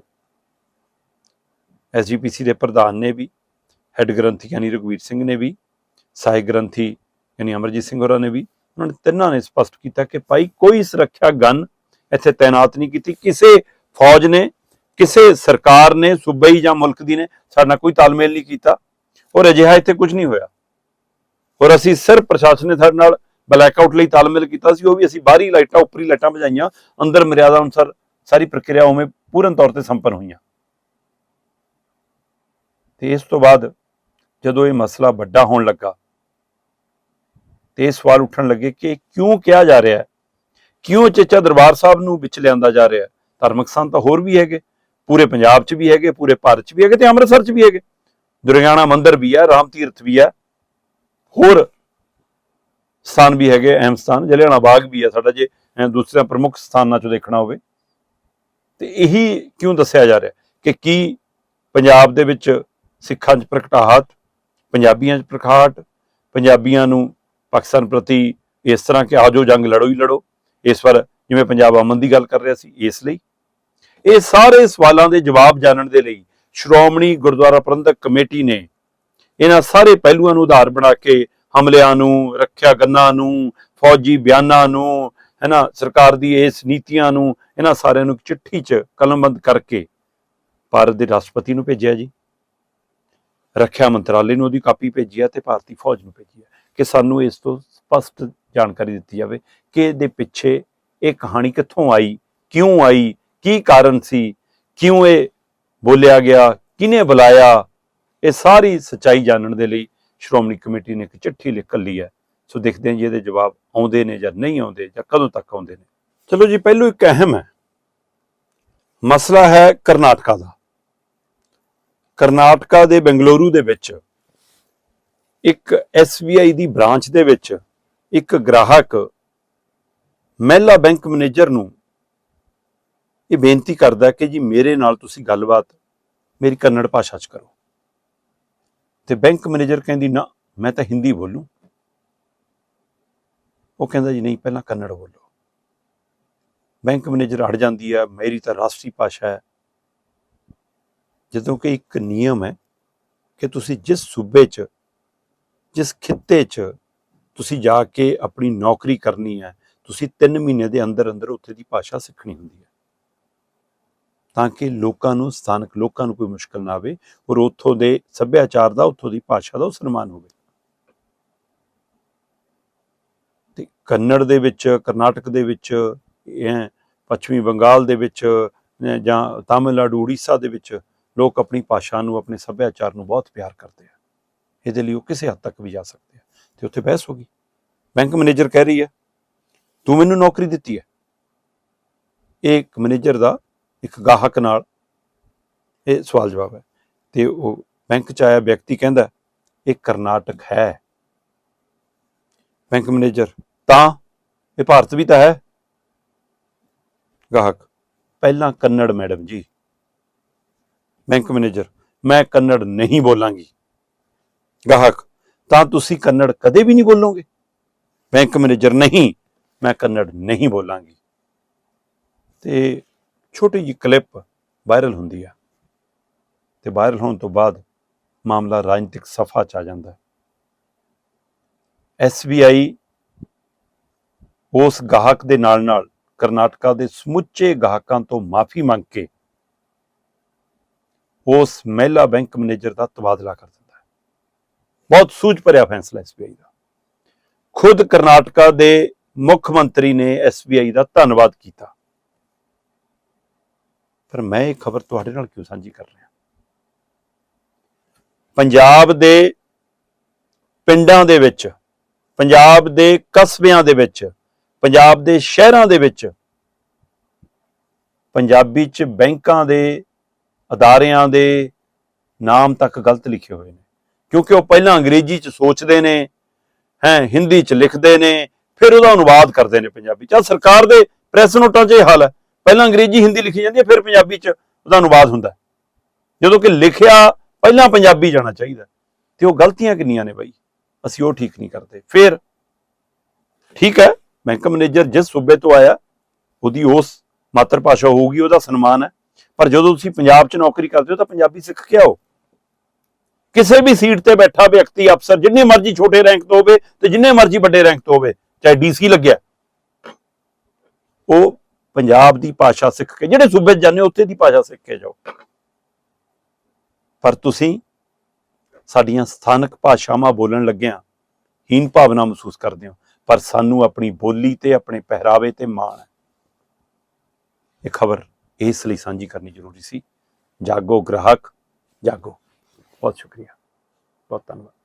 ਐਸਜੀਪੀਸੀ ਦੇ ਪ੍ਰਧਾਨ ਨੇ ਵੀ, ਹੈੱਡ ਗ੍ਰੰਥੀ ਯਾਨੀ ਰਘਵੀਰ ਸਿੰਘ ਨੇ ਵੀ, ਸਹਾਇਕ ਗ੍ਰੰਥੀ ਯਾਨੀ ਅਮਰਜੀਤ ਸਿੰਘ ਹੋਰਾਂ ਨੇ ਵੀ ਉਹਨਾਂ ਨੇ ਤਿੰਨਾਂ ਨੇ ਸਪਸ਼ਟ ਕੀਤਾ ਕਿ ਭਾਈ ਕੋਈ ਸੁਰੱਖਿਆ ਗਨ ਇੱਥੇ ਤਾਇਨਾਤ ਨਹੀਂ ਕੀਤੀ। ਕਿਸੇ ਫੌਜ ਨੇ, ਕਿਸੇ ਸਰਕਾਰ ਨੇ ਸੂਬਈ ਜਾਂ ਮੁਲਕ ਦੀ ਨੇ ਸਾਡੇ ਨਾਲ ਕੋਈ ਤਾਲਮੇਲ ਨਹੀਂ ਕੀਤਾ ਔਰ ਅਜਿਹਾ ਇੱਥੇ ਕੁਝ ਨਹੀਂ ਹੋਇਆ। ਔਰ ਅਸੀਂ ਸਿਰਫ ਪ੍ਰਸ਼ਾਸਨ ਨੇ ਸਾਡੇ ਨਾਲ ਬਲੈਕਆਊਟ ਲਈ ਤਾਲਮੇਲ ਕੀਤਾ ਸੀ, ਉਹ ਵੀ ਅਸੀਂ ਬਾਹਰੀ ਲਾਈਟਾਂ, ਉੱਪਰੀ ਲਾਈਟਾਂ ਭਜਾਈਆਂ, ਅੰਦਰ ਮਰਿਆਦਾ ਅਨੁਸਾਰ ਸਾਰੀ ਪ੍ਰਕਿਰਿਆ ਉਵੇਂ ਪੂਰਨ ਤੌਰ ਤੇ ਸੰਪੰਨ ਹੋਈਆਂ। ਤੇ ਇਸ ਤੋਂ ਬਾਅਦ ਜਦੋਂ ਇਹ ਮਸਲਾ ਵੱਡਾ ਹੋਣ ਲੱਗਾ ਤੇ ਇਹ ਸਵਾਲ ਉੱਠਣ ਲੱਗੇ ਕਿ ਕਿਉਂ ਕਿਹਾ ਜਾ ਰਿਹਾ ਹੈ? ਕਿਉਂ ਚੇਚਾ ਦਰਬਾਰ ਸਾਹਿਬ ਨੂੰ ਵਿੱਚ ਲਿਆਂਦਾ ਜਾ ਰਿਹਾ ਹੈ? ਧਾਰਮਿਕ ਸਥਾਨ ਤਾਂ ਹੋਰ ਵੀ ਹੈਗੇ ਪੂਰੇ ਪੰਜਾਬ 'ਚ ਵੀ ਹੈਗੇ ਪੂਰੇ ਭਾਰਤ 'ਚ ਵੀ ਹੈਗੇ ਤੇ ਅੰਮ੍ਰਿਤਸਰ 'ਚ ਵੀ ਹੈਗੇ। ਦੁਰਗਿਆਣਾ ਮੰਦਿਰ ਵੀ ਹੈ ਰਾਮ ਤੀਰਥ ਵੀ ਹੈ ਹੋਰ ਸਥਾਨ ਵੀ ਹੈਗੇ ਅਹਿਮ ਸਥਾਨ ਜਲਿਆਣਾ ਬਾਗ ਵੀ ਹੈ ਸਾਡਾ ਜੇ ਅਹ, ਪ੍ਰਮੁੱਖ ਸਥਾਨਾਂ 'ਚੋਂ ਦੇਖਣਾ ਹੋਵੇ। ਤੇ ਇਹੀ ਕਿਉਂ ਦੱਸਿਆ ਜਾ ਰਿਹਾ ਕਿ ਕੀ ਪੰਜਾਬ ਦੇ ਵਿੱਚ ਸਿੱਖਾਂ 'ਚ ਪ੍ਰਗਟਾਹਟ ਪੰਜਾਬੀਆਂ 'ਚ ਪ੍ਰਗਟਾਹਟ ਪੰਜਾਬੀਆਂ ਨੂੰ ਪਾਕਿਸਤਾਨ ਪ੍ਰਤੀ ਇਸ ਤਰ੍ਹਾਂ ਕਿ ਆਜੋ ਜੰਗ ਲੜੋ ਹੀ ਲੜੋ। ਇਸ ਵਾਰ ਜਿਵੇਂ ਪੰਜਾਬ ਅਮਨ ਦੀ ਗੱਲ ਕਰ ਰਿਹਾ ਸੀ, ਇਸ ਲਈ। ਇਹ ਸਾਰੇ ਸਵਾਲਾਂ ਦੇ ਜਵਾਬ ਜਾਣਨ ਦੇ ਲਈ ਸ਼੍ਰੋਮਣੀ ਗੁਰਦੁਆਰਾ ਪ੍ਰਬੰਧਕ ਕਮੇਟੀ ਨੇ ਇਹਨਾਂ ਸਾਰੇ ਪਹਿਲੂਆਂ ਨੂੰ ਆਧਾਰ ਬਣਾ ਕੇ ਹਮਲਿਆਂ ਨੂੰ, ਰੱਖਿਆ ਗੰਨਾਂ ਨੂੰ, ਫੌਜੀ ਬਿਆਨਾਂ ਨੂੰ, ਹੈਨਾ, ਸਰਕਾਰ ਦੀ ਇਸ ਨੀਤੀਆਂ ਨੂੰ ਇਹਨਾਂ ਸਾਰਿਆਂ ਨੂੰ ਚਿੱਠੀ 'ਚ ਕਲਮਬੰਦ ਕਰਕੇ ਭਾਰਤ ਦੇ ਰਾਸ਼ਟਰਪਤੀ ਨੂੰ ਭੇਜਿਆ ਜੀ। ਰੱਖਿਆ ਮੰਤਰਾਲੇ ਨੂੰ ਉਹਦੀ ਕਾਪੀ ਭੇਜੀ ਹੈ ਤੇ ਭਾਰਤੀ ਫੌਜ ਨੂੰ ਭੇਜੀ ਹੈ ਕਿ ਸਾਨੂੰ ਇਸ ਤੋਂ ਸਪਸ਼ਟ ਜਾਣਕਾਰੀ ਦਿੱਤੀ ਜਾਵੇ ਕਿ ਇਹਦੇ ਪਿੱਛੇ ਇਹ ਕਹਾਣੀ ਕਿੱਥੋਂ ਆਈ, ਕਿਉਂ ਆਈ, ਕੀ ਕਾਰਨ ਸੀ, ਕਿਉਂ ਇਹ ਬੋਲਿਆ ਗਿਆ, ਕਿਹਨੇ ਬੁਲਾਇਆ, ਇਹ ਸਾਰੀ ਸਚਾਈ ਜਾਣਨ ਦੇ ਲਈ ਸ਼੍ਰੋਮਣੀ ਕਮੇਟੀ ਨੇ ਇੱਕ ਚਿੱਠੀ ਲਿਖ ਲਈ ਹੈ। ਸੋ ਦੇਖਦੇ ਹਾਂ ਜੀ ਇਹਦੇ ਜਵਾਬ ਆਉਂਦੇ ਨੇ ਜਾਂ ਨਹੀਂ ਆਉਂਦੇ ਜਾਂ ਕਦੋਂ ਤੱਕ ਆਉਂਦੇ ਨੇ। ਚਲੋ ਜੀ, ਪਹਿਲੂ ਇੱਕ ਅਹਿਮ ਹੈ। ਮਸਲਾ ਹੈ ਕਰਨਾਟਕਾ ਦਾ। ਕਰਨਾਟਕਾ ਦੇ ਬੰਗਲੁਰੂ ਦੇ ਵਿੱਚ ਇੱਕ SBI ਦੀ ਬ੍ਰਾਂਚ ਦੇ ਵਿੱਚ ਇੱਕ ਗ੍ਰਾਹਕ ਮਹਿਲਾ ਬੈਂਕ ਮੈਨੇਜਰ ਨੂੰ ਇਹ ਬੇਨਤੀ ਕਰਦਾ ਕਿ ਜੀ ਮੇਰੇ ਨਾਲ ਤੁਸੀਂ ਗੱਲਬਾਤ, ਮੇਰੀ ਕੰਨੜ ਭਾਸ਼ਾ 'ਚ ਕਰੋ। ਤੇ ਬੈਂਕ ਮੈਨੇਜਰ ਕਹਿੰਦੀ, ਨਾ, ਮੈਂ ਤਾਂ ਹਿੰਦੀ ਬੋਲੂੰ। ਉਹ ਕਹਿੰਦਾ ਜੀ, ਨਹੀਂ, ਪਹਿਲਾਂ ਕੰਨੜ ਬੋਲੋ। ਬੈਂਕ ਮੈਨੇਜਰ ਅੜ ਜਾਂਦੀ ਹੈ, ਮੇਰੀ ਤਾਂ ਰਾਸ਼ਟਰੀ ਭਾਸ਼ਾ ਹੈ। ਜਦੋਂ ਕਿ ਇੱਕ ਨਿਯਮ ਹੈ ਕਿ ਤੁਸੀਂ ਜਿਸ ਸੂਬੇ 'ਚ ਜਿਸ ਖਿੱਤੇ 'ਚ ਤੁਸੀਂ ਜਾ ਕੇ ਆਪਣੀ ਨੌਕਰੀ ਕਰਨੀ ਹੈ, ਤੁਸੀਂ 3 ਮਹੀਨੇ ਦੇ ਅੰਦਰ ਅੰਦਰ ਉੱਥੇ ਦੀ ਭਾਸ਼ਾ ਸਿੱਖਣੀ ਹੁੰਦੀ ਹੈ। ਤਾਂ ਕਿ ਲੋਕਾਂ ਨੂੰ ਸਥਾਨਕ ਲੋਕਾਂ ਨੂੰ ਕੋਈ ਮੁਸ਼ਕਲ ਨਾ ਆਵੇ ਔਰ ਉੱਥੋਂ ਦੇ ਸੱਭਿਆਚਾਰ ਦਾ, ਉੱਥੋਂ ਦੀ ਭਾਸ਼ਾ ਦਾ ਉਹ ਸਨਮਾਨ ਹੋਵੇ। ਤੇ ਕੰਨੜ ਦੇ ਵਿੱਚ, ਕਰਨਾਟਕ ਦੇ ਵਿੱਚ, ਇਹ ਪੱਛਮੀ ਬੰਗਾਲ ਦੇ ਵਿੱਚ, ਜਾਂ ਤਾਮਿਲਨਾਡੂ, ਉੜੀਸਾ ਦੇ ਵਿੱਚ ਲੋਕ ਆਪਣੀ ਭਾਸ਼ਾ ਨੂੰ, ਆਪਣੇ ਸੱਭਿਆਚਾਰ ਨੂੰ ਬਹੁਤ ਪਿਆਰ ਕਰਦੇ ਆ। ਇਹਦੇ ਲਈ ਉਹ ਕਿਸੇ ਹੱਦ ਤੱਕ ਵੀ ਜਾ ਸਕਦੇ ਆ। ਤੇ ਉੱਥੇ ਬਹਿਸ ਹੋ ਗਈ। ਬੈਂਕ ਮੈਨੇਜਰ ਕਹਿ ਰਹੀ ਹੈ, ਤੂੰ ਮੈਨੂੰ ਨੌਕਰੀ ਦਿੱਤੀ ਹੈ। ਇਹ ਇੱਕ ਮੈਨੇਜਰ ਦਾ ਇੱਕ ਗਾਹਕ ਨਾਲ ਇਹ ਸਵਾਲ ਜਵਾਬ ਹੈ। ਤੇ ਉਹ ਬੈਂਕ ਚ ਆਇਆ ਵਿਅਕਤੀ ਕਹਿੰਦਾ, ਇਹ ਕਰਨਾਟਕ ਹੈ। ਬੈਂਕ ਮੈਨੇਜਰ, ਤਾਂ ਇਹ ਭਾਰਤ ਵੀ ਤਾਂ ਹੈ? ਗਾਹਕ, ਪਹਿਲਾਂ Kannada, madam ji. Bank manager, ਮੈਂ ਕੰਨੜ ਨਹੀਂ ਬੋਲਾਂਗੀ। ਗਾਹਕ, ਤਾਂ ਤੁਸੀਂ ਕੰਨੜ ਕਦੇ ਵੀ ਨਹੀਂ ਬੋਲੋਗੇ? ਬੈਂਕ ਮੈਨੇਜਰ ਨਹੀਂ, ਮੈਂ ਕੰਨੜ ਨਹੀਂ ਬੋਲਾਂਗੀ। ਤੇ ਛੋਟੀ ਜਿਹੀ ਕਲਿੱਪ ਵਾਇਰਲ ਹੁੰਦੀ ਆ। ਤੇ ਵਾਇਰਲ ਹੋਣ ਤੋਂ ਬਾਅਦ ਮਾਮਲਾ ਰਾਜਨੀਤਿਕ ਸਫਾ ਚ ਆ ਜਾਂਦਾ। ਹੈ SBI ਉਸ ਗਾਹਕ ਦੇ ਨਾਲ ਨਾਲ ਕਰਨਾਟਕਾ ਦੇ ਸਮੁੱਚੇ ਗਾਹਕਾਂ ਤੋਂ ਮਾਫੀ ਮੰਗ ਕੇ ਉਸ ਮਹਿਲਾ ਬੈਂਕ ਮੈਨੇਜਰ ਦਾ ਤਬਾਦਲਾ ਕਰਦਾ। ਬਹੁਤ ਸੂਝ ਭਰਿਆ ਫੈਸਲਾ SBI ਦਾ। ਖੁਦ ਕਰਨਾਟਕਾ ਦੇ ਮੁੱਖ ਮੰਤਰੀ ਨੇ SBI ਦਾ ਧੰਨਵਾਦ ਕੀਤਾ। ਪਰ ਮੈਂ ਇਹ ਖਬਰ ਤੁਹਾਡੇ ਨਾਲ ਕਿਉਂ ਸਾਂਝੀ ਕਰ ਰਿਹਾ? ਪੰਜਾਬ ਦੇ ਪਿੰਡਾਂ ਦੇ ਵਿੱਚ, ਪੰਜਾਬ ਦੇ ਕਸਬਿਆਂ ਦੇ ਵਿੱਚ, ਪੰਜਾਬ ਦੇ ਸ਼ਹਿਰਾਂ ਦੇ ਵਿੱਚ, ਪੰਜਾਬੀ ਚ ਬੈਂਕਾਂ ਦੇ ਅਦਾਰਿਆਂ ਦੇ ਨਾਮ ਤੱਕ ਗਲਤ ਲਿਖੇ ਹੋਏ ਨੇ। ਕਿਉਂਕਿ ਉਹ ਪਹਿਲਾਂ ਅੰਗਰੇਜ਼ੀ ਚ ਸੋਚਦੇ ਨੇ, ਹੈ, ਹਿੰਦੀ ਚ ਲਿਖਦੇ ਨੇ, ਫਿਰ ਉਹਦਾ ਅਨੁਵਾਦ ਕਰਦੇ ਨੇ ਪੰਜਾਬੀ ਚ। ਆਹ ਸਰਕਾਰ ਦੇ ਪ੍ਰੈਸ ਨੋਟਾਂ 'ਚ ਇਹ ਹਾਲ ਹੈ। ਪਹਿਲਾਂ ਅੰਗਰੇਜ਼ੀ ਹਿੰਦੀ ਲਿਖੀ ਜਾਂਦੀ ਹੈ, ਫਿਰ ਪੰਜਾਬੀ ਚ ਉਹਦਾ ਅਨੁਵਾਦ ਹੁੰਦਾ ਜਦੋਂ ਕਿ ਲਿਖਿਆ ਪਹਿਲਾਂ ਪੰਜਾਬੀ ਜਾਣਾ ਚਾਹੀਦਾ ਤੇ ਉਹ ਗਲਤੀਆਂ ਕਿੰਨੀਆਂ ਨੇ ਬਾਈ? ਅਸੀਂ ਉਹ ਠੀਕ ਨਹੀਂ ਕਰਦੇ। ਫਿਰ ਠੀਕ ਹੈ ਬੈਂਕ ਮੈਨੇਜਰ ਜਿਸ ਸੂਬੇ ਤੋਂ ਆਇਆ, ਉਹਦੀ ਉਸ ਮਾਤਰ ਭਾਸ਼ਾ ਹੋਊਗੀ, ਉਹਦਾ ਸਨਮਾਨ ਹੈ। ਪਰ ਜਦੋਂ ਤੁਸੀਂ ਪੰਜਾਬ 'ਚ ਨੌਕਰੀ ਕਰਦੇ ਹੋ, ਤਾਂ ਪੰਜਾਬੀ ਸਿੱਖ ਕੇ ਆਓ। ਕਿਸੇ ਵੀ ਸੀਟ ਤੇ ਬੈਠਾ ਵਿਅਕਤੀ, ਅਫਸਰ, ਜਿੰਨੇ ਮਰਜ਼ੀ ਛੋਟੇ ਰੈਂਕ ਤੋਂ ਹੋਵੇ ਤੇ ਜਿੰਨੇ ਮਰਜ਼ੀ ਵੱਡੇ ਰੈਂਕ ਤੋਂ ਹੋਵੇ, ਚਾਹੇ ਡੀਸੀ ਲੱਗਿਆ। ਉਹ ਪੰਜਾਬ ਦੀ ਭਾਸ਼ਾ ਸਿੱਖ ਕੇ, ਜਿਹੜੇ ਸੂਬੇ ਜਾਂਦੇ ਹੋ, ਉੱਥੇ ਦੀ ਭਾਸ਼ਾ ਸਿੱਖ ਕੇ ਜਾਓ। ਪਰ ਤੁਸੀਂ ਸਾਡੀਆਂ ਸਥਾਨਕ ਭਾਸ਼ਾਵਾਂ ਬੋਲਣ ਲੱਗਿਆਂ ਹੀਨ ਭਾਵਨਾ ਮਹਿਸੂਸ ਕਰਦੇ ਹੋ, ਪਰ ਸਾਨੂੰ ਆਪਣੀ ਬੋਲੀ ਤੇ, ਆਪਣੇ ਪਹਿਰਾਵੇ ਤੇ ਮਾਣ ਹੈ। ਇਹ ਖਬਰ ਇਸ ਲਈ ਸਾਂਝੀ ਕਰਨੀ ਜ਼ਰੂਰੀ ਸੀ। ਜਾਗੋ ਗ੍ਰਾਹਕ, ਜਾਗੋ। ਬਹੁਤ ਸ਼ੁਕਰੀਆ। ਬਹੁਤ ਧੰਨਵਾਦ।